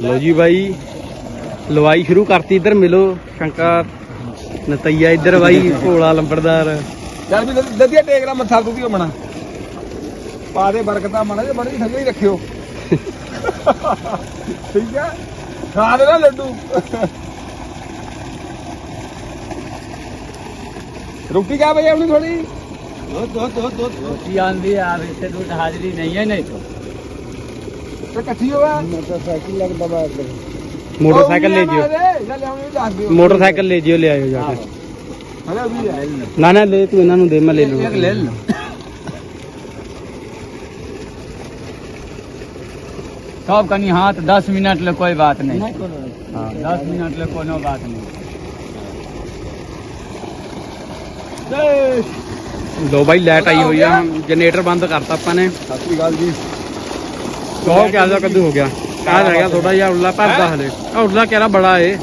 ਲੋ ਜੀ ਬਾਈ ਲਵਾਈ ਸ਼ੁਰੂ ਕਰਤੀ ਇੱਧਰ ਮਿਲੋ ਸ਼ੰਕਰ ਨਤਈਆ ਇੱਧਰ ਬਾਈ ਭੋਲਾ ਲੰਬੜਦਾਰ। ਚੱਲ ਵੀ ਦਦੀਆ ਟੇਕਰਾ ਮੱਥਾ ਤੂੰ ਵੀ ਹੋਣਾ ਪਾ ਦੇ ਬਰਕਤਾਂ ਮਣਾ ਜੇ ਬੜੀ ਠੱਗੇ ਹੀ ਰੱਖਿਓ। ਠੀਕ ਹੈ ਖਾ ਦੇ ਨਾ ਲੱਡੂ। ਰੋਟੀ ਕਾ ਬਈ ਆਉਣੀ ਥੋੜੀ ਦੋ ਦੋ ਦੋ ਰੋਟੀ ਆਂਦੀ ਆ ਰਿਸ਼ਤੇ ਨੂੰ ਹਾਜ਼ਰੀ ਨਹੀਂ ਹੈ ਨਹੀਂ। ਤਾਂ ਇਕੱਠੀ ਹੋਵਾ मोटरसाइकिल लग दबा ਮੋਟਰਸਾਈਕਲ ਲੈ ਜਿਓ ਜਿਓ ਮੋਟਰਸਾਈਕਲ ਲੈ ਜਿਓ ਲੈ ਆਇਓ ਜਾ ਕੇ ਹਲੇ ਵੀ ਹੈ ਨਾ ਨਾ ਲੈ ਤੂੰ ਇਹਨਾਂ ਨੂੰ ਦੇ ਮੈਂ ਲੈ ਲੂੰਗਾ ले लो सब कनी हाथ दस मिनट ले कोई बात नहीं हाँ दस मिनट ले कोनो बात नहीं ਲੋ ਬਾਈ ਲਾਈਟ ਆਈ ਹੋਈ ਆ ਜਨਰੇਟਰ ਬੰਦ ਕਰਤਾ ਆਪਾਂ ਨੇ ਸਤਿ ਸ੍ਰੀ ਅਕਾਲ ਜੀ ਬਹੁਤ ਕਿਆਦਾ ਕੱਦੂ ਹੋ ਗਿਆ। ਆ ਰਹਿ ਗਿਆ ਥੋੜਾ ਜਿਹਾ ਉਰਲਾ ਭਰਦਾ ਹਲੇ। ਆ ਉਰਲਾ ਕਿਹੜਾ ਬੜਾ ਏ।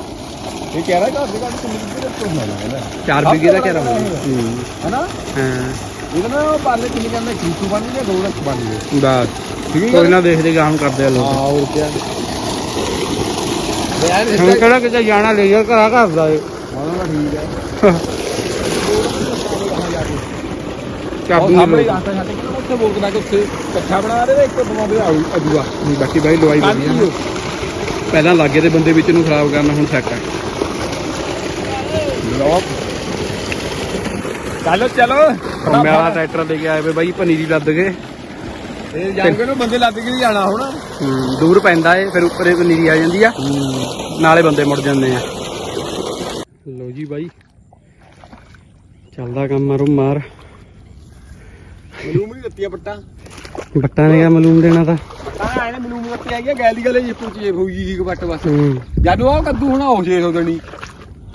ਇਹ ਕਹਿ ਰਿਹਾ ਘਰ ਦੇ ਘਰ ਕਿੰਨੀ ਕਿੰਨੀ ਤੋਂ ਹੋਣਾ ਹੈ 4 ਬਿਗੇ ਦਾ ਕਿਹੜਾ ਹੋਣਾ ਹੂੰ। ਹੈਨਾ? ਹਾਂ। ਇਹਦਾ ਨਾ ਪਾਲੇ ਕਿੰਨੇ ਕਹਿੰਦੇ ਖੀਚੂ ਬਣ ਦੋ ਰਸ ਬਣ ਗਏ ਬਸ। ਠੀਕ ਹੈ ਕੋਈ ਨਾ ਦੇਖਦੇ ਗਾਹਮ ਕਰਦੇ ਆ ਲੋਕ। ਹੋਰ ਕੀ ਯਾਰ ਕਿਹੜਾ ਕਿਤੇ ਜਾਣਾ ਲੈ ਜਾ ਘਰਾ ਕਰਦਾ ਏ। ਹਾਂ ਠੀਕ ਹੈ। ਚਾਬੂ ਸਾਹਮਣੇ ਰਾਸਤਾ ਛੱਡ ਕੇ ਉੱਥੇ ਬੋਲ ਕੇ ਉੱਥੇ ਇਕੱਠਾ ਬਣਾ ਦੇ ਇੱਕ ਬਣਾਉਂਦੇ ਆਉ ਅਜੂਆ ਬਾਕੀ ਬਾਈ ਲਵਾਈ ਵਧੀਆ। ਪਹਿਲਾਂ ਲਾਗੇ ਦੇ ਬੰਦੇ ਵਿੱਚ ਨੂੰ ਖਰਾਬ ਕਰਨਾ ਹੁਣ ਸੈੱਟ ਹੈ ਲੋਕ ਚਲੋ ਚਲੋ। ਵਾਲਾ ਟਰੈਕਟਰ ਲੈ ਕੇ ਆਏ ਵੇ ਬਾਈ ਪਨੀਰੀ ਲੱਦ ਕੇ। ਇਹ ਜਾਂਗੇ ਨੂੰ ਬੰਦੇ ਲੱਦ ਕੇ ਹੀ ਜਾਣਾ ਹੁਣ। ਹੂੰ, ਦੂਰ ਪੈਂਦਾ ਏ ਫਿਰ ਉੱਪਰ ਪਨੀਰੀ ਆ ਜਾਂਦੀ ਆ। ਨਾਲੇ ਬੰਦੇ ਮੁੜ ਜਾਂਦੇ ਆ। ਲੋ ਜੀ ਬਾਈ। ਚੱਲਦਾ ਕੰਮ ਮਾਰੋ ਮਾਰ ਮਲੂਮ ਨਹੀਂ ਦਿੱਤੀ ਬੱਟਾਂ ਨੇ ਕਿਆ ਮਲੂਮ ਦੇਣਾ ਤਾਂ। ਆਏ ਨੇ ਮਲੂਮ ਦਿੱਤੀ ਆਈ ਗੈਲ ਦੀ ਗੱਲ ਇਹ ਪੁੱਛ ਜੇ ਹੋਈ ਜੀ ਇੱਕ ਬੱਟ ਬਸ। ਜਦੋਂ ਉਹ ਕੱਦੂ ਹੋਣਾ ਉਹ 600 ਦੇਣੀ।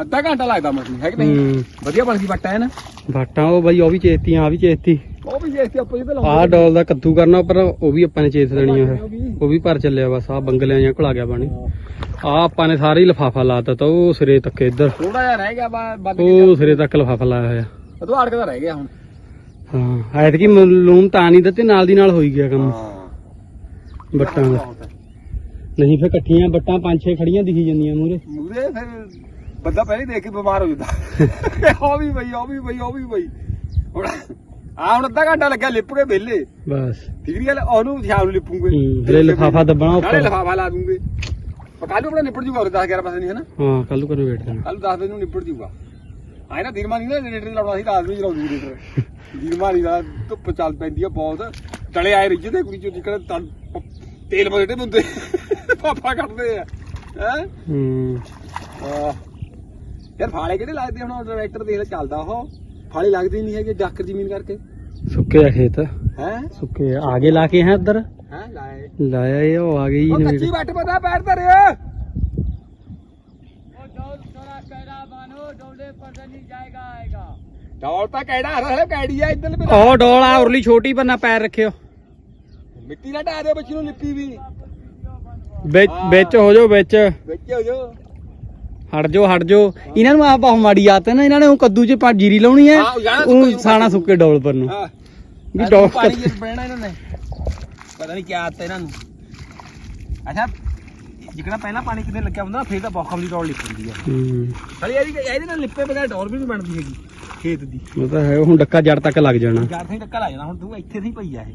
ਅੱਧਾ ਘੰਟਾ ਲੱਗਦਾ ਮਸਲੀ ਹੈ ਕਿ ਨਹੀਂ? ਹੂੰ। ਵਧੀਆ ਬਣ ਗਈ ਬੱਟਾ ਹੈ ਨਾ। ਬਾਟਾਂ ਉਹ ਬਾਈ ਉਹ ਵੀ ਚੇਤੀਆਂ ਆ ਵੀ ਚੇਤੀ। ਉਹ ਵੀ ਜੇ ਆਪਾਂ ਇਹਦੇ ਆਹ ਡੋਲ ਦਾ ਕੱਦੂ ਕਰਨਾ ਪਰ ਉਹ ਵੀ ਆਪਾਂ ਨੇ ਚੇਤ ਦੇਣੀ ਆ। ਉਹ ਵੀ। ਭਰ ਚੱਲਿਆ ਬਸ ਆ ਬੰਗਲਿਆਂ ਜਾਂ ਘੁਲਾ ਗਿਆ ਪਾਣੀ। ਆ ਆਪਾਂ ਨੇ ਸਾਰੇ ਲਫਾਫਾ ਲਾਤਾ ਤਾ ਉਹ ਸਿਰੇ ਤੱਕ ਇੱਧਰ। ਥੋੜਾ ਜਿਹਾ ਰਹਿ ਗਿਆ ਬਾ- ਉਹ ਸਿਰੇ ਤੱਕ ਲਫਾਫਾ ਲਾਇਆ ਹੋਇਆ। ਉਹ ਤੋਂ ਅੜਕਦਾ ਰਹਿ ਗਿਆ ਹੁਣ। ਹਾਂ ਐਤਕੀ ਮਲੂਮ ਤਾਂ ਨਹੀਂ ਦਿੱਤੇ ਨਾਲ ਦੀ ਨਾਲ ਹੋਈ ਗਿਆ ਕੰਮ। ਹਾਂ। ਬੱਟਾਂ ਦਾ। ਨਹੀਂ ਫਿਰ ਇਕੱਠੀਆਂ ਬੱਟਾਂ ਪੰਜ ਛੇ ਖੜੀਆਂ ਦਿਖੀ ਜਾਂਦੀਆਂ ਮੂਰੇ ਮੂਰੇ ਫਿਰ ਬੰਦਾ ਪਹਿਲੇ ਦੇਖ ਕੇ ਬਿਮਾਰ ਹੋ ਜਾਂਦਾ। ਉਹ ਵੀ ਬਈ ਉਹ ਵੀ ਬਈ ਉਹ ਵੀ ਬਈ। ਹੁਣ ਆ ਹੁਣ ਅੱਧਾ ਘੰਟਾ ਲੱਗਿਆ ਲਿਪ ਕੇ ਵਿਹਲੇ। ਬਸ। ਠੀਕ ਨਹੀਂ ਗੱਲ ਉਹਨੂੰ ਸ਼ਾਮ ਨੂੰ ਲਿਪੂਗੇ। ਹਲੇ ਲਫਾਫਾ ਦੱਬਣਾ ਉੱਪਰ। ਲਫਾਫਾ ਲਾ ਦੂੰਗੇ। ਕੱਲ ਨੂੰ ਆਪਣਾ ਨਿਪਟ ਜੂਗਾ ਉਹ 10 11 ਵਜੇ ਨਹੀਂ ਹੈ ਨਾ? ਹਾਂ ਕੱਲ ਨੂੰ ਕਰੋ ਵੇਟ ਦੇਣਾ ਕੱਲ 10 ਵਜੇ ਨੂੰ ਨਿਪਟ ਜੂਗਾ। ਆਏ ਨਾ ਦਿਨ ਮਾਨੀ ਨਾ ਜਨਰੇਟਰ ਲਾਉਣਾ ਸੀ ਰਾਤ ਨੂੰ ਚਲਾਉਂਦੀ ਜਨਰੇਟਰ ਦਿਨ ਮਾਨੀ ਦਾ ਧੁੱਪ ਚੱਲ ਪੈਂਦੀ ਆ ਬਹੁਤ। ਤਲੇ ਆਏ ਰਿੱਝਦੇ ਕੁੜੀ ਚੋਂ ਨਿਕਲ ਤਲ- ਬਦੇ ਬੰਦੇ ਪਾਪਾ ਕੱਢਦੇ ਆ। ਹੈ? ਹੂੰ। ਯਾਰ ਫਾਲੇ ਕਿਹੜੇ ਲੱਗਦੇ ਹੁਣ? ਟਰੈਕਟਰ ਦੇਖ ਚੱਲਦਾ ਉਹ। ਫਾਲੇ ਲੱਗਦੇ ਨਹੀਂ ਹੈਗੇ ਡਾਕਰ ਜ਼ਮੀਨ ਕਰਕੇ। ਸੁੱਕੇ ਆ ਖੇਤ। ਹੈ? ਸੁੱਕੇ। ਆਗੇ ਲਾ ਕੇ ਹੈ ਉੱਧਰ ਹੈ? ਲਾਏ। ਲਾਇਆ ਇਹ ਉਹ ਆ ਗਈ ਉਹ ਕੱਚੀ ਵੱਟ ਪਤਾ ਪੈਰ ਧਰਿਓ डोले पर नहीं जाएगा आएगा ਡੌਲ ਤਾਂ ਕਿਹੜਾ ਹਰੇ ਕੈੜੀ ਆ ਇੱਧਰ ਵੀ ਉਹ ਡੋਲ ਆ ਉਰਲੀ ਛੋਟੀ ਬੰਨਾ ਪੈਰ ਰੱਖਿਓ ਮਿੱਟੀ ਨਾ ਢਾ ਦੇ ਬੱਚੀ ਨੂੰ ਲਿਪੀ ਵੀ ਵਿੱਚ ਵਿੱਚ ਹੋ ਜਾਓ ਵਿੱਚ ਵਿੱਚ ਹੋ ਜੋ ਹਟ ਜਾਓ ਹਟ ਜਾਓ ਇਹਨਾਂ ਨੂੰ ਆ ਬਹੁਤ ਮਾੜੀ ਆਦਤ ਹੈ ਨਾ ਇਹਨਾਂ ਨੇ ਉਹ ਕੱਦੂ 'ਚ ਪਾ ਜੀਰੀ ਲਾਉਣੀ ਹੈ ਹਾਂ, ਉਹ ਜਾਣਾ ਸੁੱਕੇ ਉਹ ਨੂੰ ਸਾਣਾ ਸੁੱਕੇ ਡੋਲ ਪਰ ਨੂੰ ਹਾਂ ਵੀ ਡੋਲ ਪਾਣੀ ਜਿਸ ਬਹਿਣਾ ਇਹਨਾਂ ਨੇ ਪਤਾ ਨਹੀਂ ਕੀ ਆਦਤ ਹੈ ਇਹਨਾਂ ਨੂੰ ਅੱਛਾ ਜਿਕਣਾ ਪਹਿਲਾਂ ਪਾਣੀ ਕਿਤੇ ਲੱਗਿਆ ਹੁੰਦਾ ਨਾ ਫੇਰ ਤਾਂ ਬੌਖਮ ਦੀ ਡੋਲ ਲਿਪਦੀ ਆ। ਹੂੰ। ਇਹਦੀ ਇਹਦੇ ਨਾਲ ਲਿਪੇ ਬਗੈਰ ਡੋਰ ਵੀ ਨਹੀਂ ਬਣਦੀ ਹੈਗੀ ਖੇਤ ਦੀ। ਉਹ ਤਾਂ ਹੈ ਹੁਣ ਡੱਕਾ ਜੜ ਤੱਕ ਲੱਗ ਜਾਣਾ। ਜੜ ਤੇ ਟੱਕਾ ਲੱਗ ਜਾਣਾ ਹੁਣ ਤੂੰ ਇੱਥੇ ਸੀ ਪਈ ਆ ਇਹ।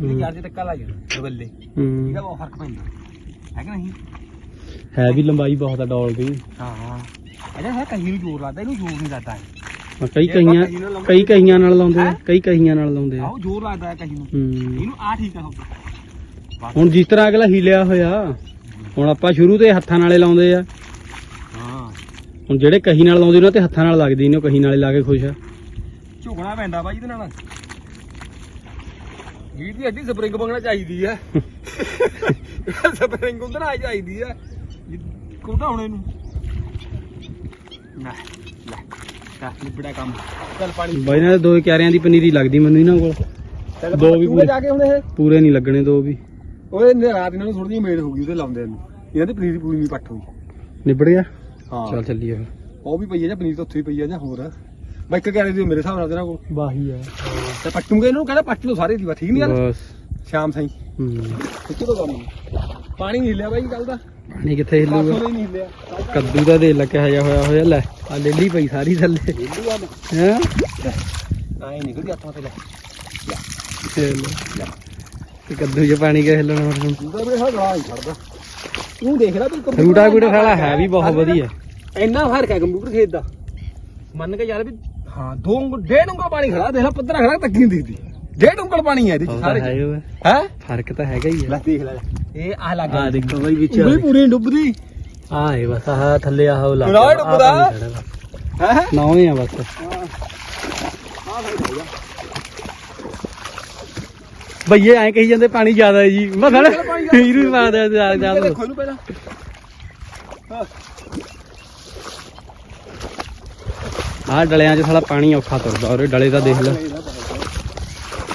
ਹੂੰ। ਇਹ ਜੜ ਤੇ ਟੱਕਾ ਲੱਗ ਜਾਣਾ ਦਬੱਲੇ ਹੂੰ। ਇਹਦਾ ਬਹੁਤ ਫ਼ਰਕ ਪੈਂਦਾ। ਹੈ ਕਿ ਨਹੀਂ? ਹੈ ਵੀ ਲੰਬਾਈ ਬਹੁਤ ਆ ਡੋਲ ਦੀ। ਹਾਂ ਹਾਂ। ਇਹਦਾ ਹੈ ਕਹੀ ਨੂੰ ਜ਼ੋਰ ਲੱਗਦਾ ਇਹਨੂੰ ਜ਼ੋਰ ਨਹੀਂ ਲੱਗਦਾ ਹਾਂ, ਕਈ ਕਹੀਆਂ ਕਈ ਕਹੀਆਂ ਨਾਲ ਲਾਉਂਦੇ ਆ ਕਈ ਕਹੀਆਂ ਨਾਲ ਲਾਉਂਦੇ ਆ। ਆਹੋ ਜ਼ੋਰ ਲੱਗਦਾ ਹੈ ਕਹੀ ਨੂੰ। ਹੂੰ। ਇਹਨੂੰ ਆ ਠੀਕ ਆ ਹੁਣ ਜਿਸ ਤਰ੍ਹਾਂ ਅਗਲਾ ਹਿਲਿਆ ਹੋਇਆ ਹੁਣ ਆਪਾਂ ਸ਼ੁਰੂ ਤੇ ਹੱਥਾਂ ਨਾਲੇ ਲਾਉਂਦੇ ਆ। ਹਾਂ। ਹੁਣ ਜਿਹੜੇ ਕਹੀ ਨਾਲ ਲਾਉਂਦੇ ਉਹਨਾਂ ਤੇ ਹੱਥਾਂ ਨਾਲ ਲੱਗਦੀ ਨੇ ਉਹ ਕਹੀ ਨਾਲੇ ਲਾ ਕੇ ਖੁਸ਼ ਆ। ਝੁਕਣਾ ਪੈਂਦਾ ਬਾਈ ਇਹਦੇ ਨਾਲ। ਵੀਰ ਦੀ ਅੱਡੀ ਸਪਰਿੰਗ ਮੰਗਣਾ ਚਾਹੀਦੀ ਹੈ ਸਪਰਿੰਗ ਹੁੰਦੇ ਨਾ ਚਾਹੀਦੀ ਹੈ ਕੋਟਾ ਹੁਣ ਇਹਨੂੰ ਨਾ। ਲੈ ਕੰਮ। ਚੱਲ ਪਾਣੀ। ਬਾਈ ਨਾਲ ਦੋ ਕਿਆਰਿਆਂ ਦੀ ਪਨੀਰੀ ਲੱਗਦੀ ਮੈਨੂੰ ਇਹਨਾਂ ਕੋਲ। ਦੋ ਵੀ ਪੂਰੇ। ਜਾ ਕੇ ਹੁਣ ਇਹ। ਪੂਰੇ ਨਹੀਂ ਲੱਗਣੇ ਦੋ ਵੀ। ਓਏ ਨੇ ਰਾਤ ਇਹਨਾਂ ਨੂੰ ਥੋੜੀ ਜਿਹੀ ਮੇਲ ਹੋ ਗਈ ਉਹਦੇ ਲਾਉਂਦੇ ਨੂੰ। ਇਹਨਾਂ ਦੀ ਪਨੀਰ ਪੂਰੀ ਨਹੀਂ ਪੱਟ ਹੋਈ। ਨਿਬੜ ਗਿਆ? ਹਾਂ। ਚੱਲ ਚੱਲੀਏ ਫਿਰ। ਉਹ ਵੀ ਪਈ ਹੈ ਜਾਂ ਪਨੀਰ ਤਾਂ ਉੱਥੇ ਹੀ ਪਈ ਹੈ ਜਾਂ ਹੋਰ ਬਾਈ ਇੱਕ ਕਹਿ ਰਹੇ ਸੀ ਮੇਰੇ ਹਿਸਾਬ ਨਾਲ ਤੇਰਾ ਕੋਲ। ਬਾਹੀ ਆ। ਤੇ ਪੱਟੂਗੇ ਇਹਨੂੰ? ਕਹਿੰਦਾ ਪੱਟ ਲਓ ਸਾਰੇ ਦੀ ਵਾ ਠੀਕ ਨਹੀਂ ਗੱਲ? ਬਸ। ਸ਼ਾਮ ਸਾਈ। ਹੂੰ। ਕਿੱਥੇ ਤੋਂ ਕੰਮ ਪਾਣੀ ਨਹੀਂ ਹਿੱਲਿਆ ਬਾਈ ਕੱਲ ਦਾ। ਪਾਣੀ ਕਿੱਥੇ ਹਿੱਲੂਗਾ? ਪਾਸੋਂ ਨਹੀਂ ਹਿੱਲਿਆ। ਕੱਦੂ ਦਾ ਦੇ ਲੱਗਿਆ ਜਿਹਾ ਹੋਇਆ ਹੋਇਆ ਲੈ। ਆ ਲੇਲੀ ਪਈ ਸਾਰੀ ਥੱਲੇ। ਹਿੱਲੂ ਆ ਹੈ? ਆਏ ਨਿਕਲ ਗਿਆ ਹੱਥਾਂ ਤੇ ਲੈ। ਤੇ ਕੱਦੂ 'ਚ ਪਾਣੀ ਕਿਹ ਹਿੱਲਣਾ ਹੁਣ? ਤੂੰ ਹਾਲ ਹੀ ਛੱਡਦਾ ਦੇਖ ਲੈ ਤੂੰ ਰੂਟਾ ਵੀਟਾ ਸਾਲਾ ਹੈ ਵੀ ਬਹੁਤ ਵਧੀਆ। ਇੰਨਾ ਫ਼ਰਕ ਹੈ ਕੰਪਿਊਟਰ ਖੇਤ ਦਾ। ਮੰਨ ਕੇ ਚੱਲ ਵੀ ਹਾਂ ਦੋ ਉਂਗਲ ਡੇਢ ਉਂਗਲ ਪਾਣੀ ਖੜਾ ਦੇਖ ਲੈ ਪੱਧਰਾ ਖੜਾ ਤੱਕੀ ਨਹੀਂ ਦਿਖਦੀ। ਡੇਢ ਉਂਗਲ ਪਾਣੀ ਹੈ ਇਹਦੇ ਚ ਸਾਰੇ ਹੈ ਹੈ ਫ਼ਰਕ ਤਾਂ ਹੈਗਾ ਹੀ ਲੈ ਆ ਦੇਖ ਲੈ ਇਹ ਆ ਲੱਗ ਆ ਦੇਖੋ ਬਾਈ ਵਿੱਚ ਉਂਗਲੀ ਪੂਰੀ ਡੁੱਬਦੀ। ਆ ਏ ਬਸ ਆਹ ਥੱਲੇ ਆਹ ਲੱਗ ਡੁੱਬਦਾ। ਵਾ। ਹੈ? ਨੌਂ ਹੀ। ਆ ਬਸ ਭਈਏ ਐਂ ਕਹੀ ਜਾਂਦੇ ਪਾਣੀ ਜ਼ਿਆਦਾ ਹੈ ਜੀ। ਮੈਂ ਸਾਲਾ ਹੀਰੂ ਮਾਰਦਾ ਜਾ ਜਾ ਦੇਖੋ ਇਹਨੂੰ ਪਹਿਲਾਂ। ਆਹ ਡਲਿਆਂ 'ਚ ਸਾਲਾ ਪਾਣੀ ਔਖਾ ਤੁਰਦਾ ਔਰ ਡਲੇ ਦਾ ਦੇਖ ਲੈ।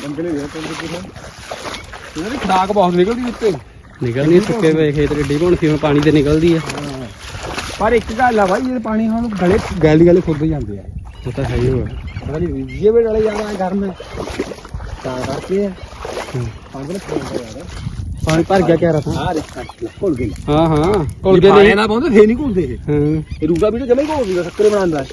ਬੰਗਲੇ ਦੇ ਪਿੰਡ ਦੇ ਇਹਨਾਂ ਦੀ ਖਰਾਕ ਬਹੁਤ ਨਿਕਲਦੀ ਉੱਤੇ। ਸੁੱਕੇ ਪਏ ਖੇਤ ਗੱਡੀ ਹੁਣ ਕਿਵੇਂ ਪਾਣੀ ਤੇ ਨਿਕਲਦੀ ਆ ਪਰ ਇੱਕ ਗੱਲ ਆ ਭਾਈ ਇਹ ਪਾਣੀ ਹੁਣ ਗਲੇ ਗੈਲੀ ਗਲੇ ਖੁੱਦ ਜਾਂਦੇ ਆ। ਉਹ ਤਾਂ ਹੈ ਹੀ ਉਹ ਪਤਾ ਨਹੀਂ ਜੇ ਵੇ ਡਲੇ ਜਾਣਾ ਗਰਮ ਹੈ। ਤਾਂ ਕਰਕੇ ਆ। ਹੂੰ। ਪੰਜ ਲੱਖ ਰੁਪਏ ਯਾਰ। ਪਾਣੀ ਭਰ ਗਿਆ ਕਹਿ ਰਹਾ ਆ ਦੇਖ ਘੁਲ ਗਈ ਹਾਂ ਹਾਂ ਕੋਲ ਕੋਲ ਕੇ ਕੇ ਨਹੀਂ ਨਾ ਪਾਉਂਦੇ ਫੇਰ ਨਹੀਂ ਘੁਲਦੇ ਇਹ। ਹਾਂ। ਇਹ ਰੂਗਾ ਵੀ ਤਾਂ ਜਮੇ ਘੁਲ ਦਿੰਦਾ ਸ਼ੱਕਰੇ ਬਣਾਉਂਦਾ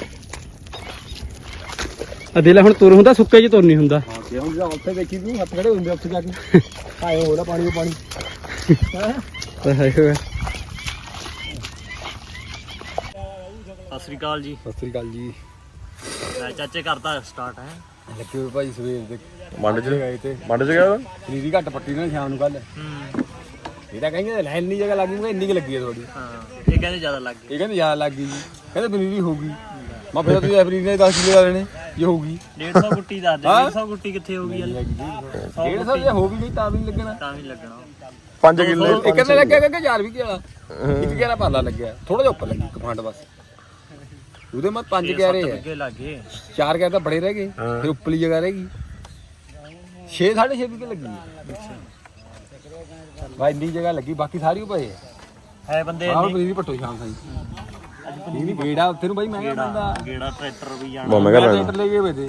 ਆ ਦੇ ਲੈ ਹੁਣ ਤੁਰ ਹੁੰਦਾ ਸੁੱਕੇ 'ਚ ਤੁਰ ਨਹੀਂ ਹੁੰਦਾ। ਹਾਂ ਤੇ ਹੁਣ ਜਿਹੜਾ ਉੱਥੇ ਵੇਖੀ ਤੂੰ ਹੱਥ ਖੜੇ ਹੁੰਦੇ ਉੱਥੇ ਜਾ ਕੇ। ਆਏ ਹੋਣਾ ਪਾਣੀ ਉਹ ਪਾਣੀ। ਹੈਂ? ਤਾਂ ਹੈ ਉਹ ਸਤਿ ਸ੍ਰੀ ਅਕਾਲ ਜੀ। ਸਤਿ ਸ੍ਰੀ ਅਕਾਲ ਜੀ। ਮੈਂ ਚਾਚੇ ਕਰਤਾ ਸਟਾਰਟ ਹੈ। ਲੱਗੇ ਹੋਏ ਭਾਈ ਸਵੇਰ ਦੇ। ਮੰਡ ਚ? ਗਏ ਤੇ। ਮੰਡ ਚ ਗਿਆ ਨੀਰੀ ਘੱਟ ਪੱਟੀ ਨਾ ਸ਼ਾਮ ਨੂੰ ਕੱਲ ਹੂੰ ਇਹ ਤਾਂ ਕਹਿੰਦੇ ਲੈ ਇੰਨੀ ਜਗ੍ਹਾ ਲੱਗੀ ਮੈਂ ਇੰਨੀ ਕਿ ਲੱਗੀ ਹੈ ਥੋੜੀ ਹਾਂ ਇਹ ਕਹਿੰਦੇ ਜ਼ਿਆਦਾ ਲੱਗ ਗਈ। ਇਹ ਕਹਿੰਦੇ ਜ਼ਿਆਦਾ ਲੱਗ ਗਈ ਜੀ। ਕਹਿੰਦੇ ਪਨੀਰੀ ਹੋਊਗੀ। ਮੈਂ ਫਿਰ ਤੁਸੀਂ ਐਵਰੀ ਨੇ 10 ਕਿਲੋ ਵਾਲੇ ਨੇ ਇਹ ਹੋਊਗੀ। 150 ਗੁੱਟੀ ਦੱਸ ਦੇ ਹਾਂ? 150 ਗੁੱਟੀ ਕਿੱਥੇ ਹੋ ਗਈ ਯਾਰ 150 ਜੇ ਹੋ ਵੀ ਗਈ ਤਾਂ ਵੀ ਲੱਗਣਾ। ਤਾਂ ਵੀ ਲੱਗਣਾ। 5 ਕਿੱਲੇ। ਇੱਕ ਕਹਿੰਦੇ ਲੱਗਿਆ ਕਿ 4 ਵੀ ਕਿਲਾ ਇੱਕ ਕਿਲਾ ਪਾਲਾ ਲੱਗਿਆ। ਥੋੜਾ ਜਿਹਾ ਉੱਪਰ ਲੱਗੀ ਕਮਾਂਡ ਬਸ। ਉਹਦੇ ਮੈਂ 5 ਛੇ ਕਹਿ ਰਹੇ ਆ। ਅੱਗੇ ਲੱਗੇ। ਚਾਰ ਕਹਿ ਤਾਂ ਬੜੇ ਰਹਿ ਗਏ ਫਿਰ ਉੱਪਰਲੀ ਜਗ੍ਹਾ ਰਹਿ ਗਈ। 6 6.5 ਵੀ ਲੱਗੀ। ਭਾਈ ਇੰਨੀ ਜਗ੍ਹਾ ਲੱਗੀ ਬਾਕੀ ਸਾਰੀ ਉਹ ਪਏ ਹੈ ਬੰਦੇ ਆਹ ਪਨੀਰੀ ਪੱਟੋ ਸ਼ਾਮ ਸਾਈ। ਇਹ ਨਹੀਂ ਬੇੜਾ ਉੱਥੇ ਨੂੰ ਬਾਈ ਮਹਿੰਗਾ ਪੈਂਦਾ ਗੇੜਾ ਟਰੈਕਟਰ ਵੀ ਜਾਣਾ। ਮਹਿੰਗਾ ਪੈਣਾ ਟਰੈਕਟਰ ਲੈ ਗਏ ਵੇ ਤੇ।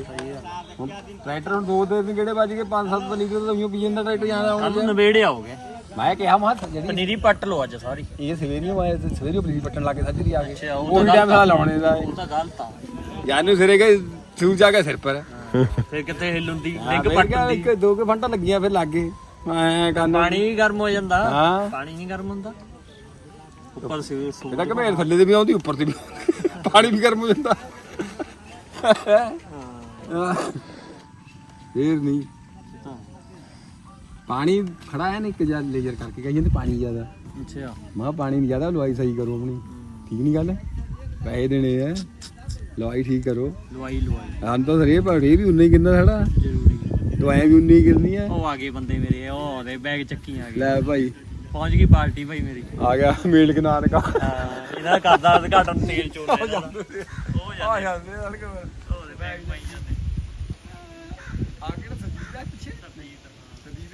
ਹੁਣ ਟਰੈਕਟਰ ਹੁਣ ਦੋ ਦਿਨ ਕਿਹੜੇ ਵੱਜ ਗਏ 5-7 ਪਨੀਰੀ ਤਾਂ ਉਈਓ ਪੀ ਜਾਂਦਾ ਟਰੈਕਟਰ ਜਾਂਦਾ ਹੁਣ ਨਵੇੜੇ ਆਓਗੇ ਮੈਂ ਕਿਹਾ ਮਾ ਜਿਹੜੀ ਪਨੀਰੀ ਪੱਟ ਲਓ ਅੱਜ ਸਾਰੀ। ਇਹ ਸਵੇਰੀ ਆਏ ਤੇ ਸਵੇਰੀ ਪਨੀਰੀ ਪੱਟਣ ਲੱਗੇ ਸੱਜਰੀ ਆ ਗਏ ਉਹ ਟਾਈਮ ਸਾਲਾ ਲਾਉਣੇ ਦਾ ਉਹ ਤਾਂ ਗਲਤ ਆ। ਯਾਨੂੰ ਸਿਰੇ ਗਏ ਸੂਜ ਆ ਗਿਆ ਸਿਰ ਪਰ। ਫਿਰ ਕਿੱਥੇ ਹਿੱਲ ਹੁੰਦੀ? ਹਾਂ, ਲਿੰਕ ਮੈਂ ਪੱਟ ਕਿਹਾ ਹੁੰਦੀ। ਇੱਕ ਦੋ ਕੇ ਫੰਟਾ ਲੱਗੀਆਂ ਫਿਰ ਲੱਗ ਮੈਂ ਕਹਿੰਦਾ ਪਾਣੀ ਗਰਮ ਹੋ ਜਾਂਦਾ। ਹਾਂ। ਪਾਣੀ ਨਹੀਂ ਗਰਮ ਹੁੰਦਾ। ਉੱਪਰ ਸਿਰ ਸੂ ਇਹਦਾ ਕਿ ਮੈਂ ਥੱਲੇ ਤੇ ਵੀ ਆਉਂਦੀ ਉੱਪਰ ਤੇ ਵੀ। ਪਾਣੀ ਵੀ ਗਰਮ ਹੋ ਜਾਂਦਾ। ਫੇਰ ਨਹੀਂ। ਪਾਣੀ ਖੜਾ ਹੈ ਨਾ ਇੱਕ ਜਾਂ ਲੇਜ਼ਰ ਕਰਕੇ ਕਹੀ ਜਾਂਦੇ ਪਾਣੀ ਜ਼ਿਆਦਾ। ਅੱਛਾ। ਮੈਂ ਪਾਣੀ ਨਹੀਂ ਜ਼ਿਆਦਾ ਲਵਾਈ ਸਹੀ ਕਰੋ ਆਪਣੀ। ਠੀਕ ਨਹੀਂ ਗੱਲ? ਪੈਸੇ ਦੇਣੇ ਆ। ਲਵਾਈ ਠੀਕ ਕਰੋ। ਲਵਾਈ ਲਵਾਈ। ਹਾਂ ਤਾਂ ਸਰੇ ਪੜੇ ਵੀ ਉਨਾ ਹੀ ਕਿੰਨਾ ਖੜਾ। ਜ਼ਰੂਰੀ। ਦਵਾਈਆਂ ਵੀ ਉਨੀ ਹੀ ਕਿੰਨੀਆਂ ਉਹ ਆ ਗਏ ਬੰਦੇ ਮੇਰੇ ਉਹ ਉਹਦੇ ਬੈਗ ਚੱਕੀ ਆ ਗਏ। ਲੈ ਭਾਈ। ਪਹੁੰਚ ਗਈ ਪਾਰਟੀ ਭਾਈ ਮੇਰੀ। ਆ ਗਿਆ ਮੇਲ ਕਿਨਾਰ ਕਾ ਹਾਂ ਇਹਨਾਂ ਦਾ ਕਰਦਾ ਉਦਘਾਟਨ ਤੇਲ ਚੋਲ ਉਹ ਜਾਂਦੇ ਆ ਜਾਂਦੇ ਹਲਕ ਉਹਦੇ ਬੈਗ ਪਾਈ ਜਾਂਦੇ ਆ ਕੇ ਨਾ ਸੰਜੀਤ ਦਾ ਪਿੱਛੇ ਸੰਜੀਤ ਹੈ ਸੰਜੀਵ ਜਿਹੜਾ ਕਾਲੇ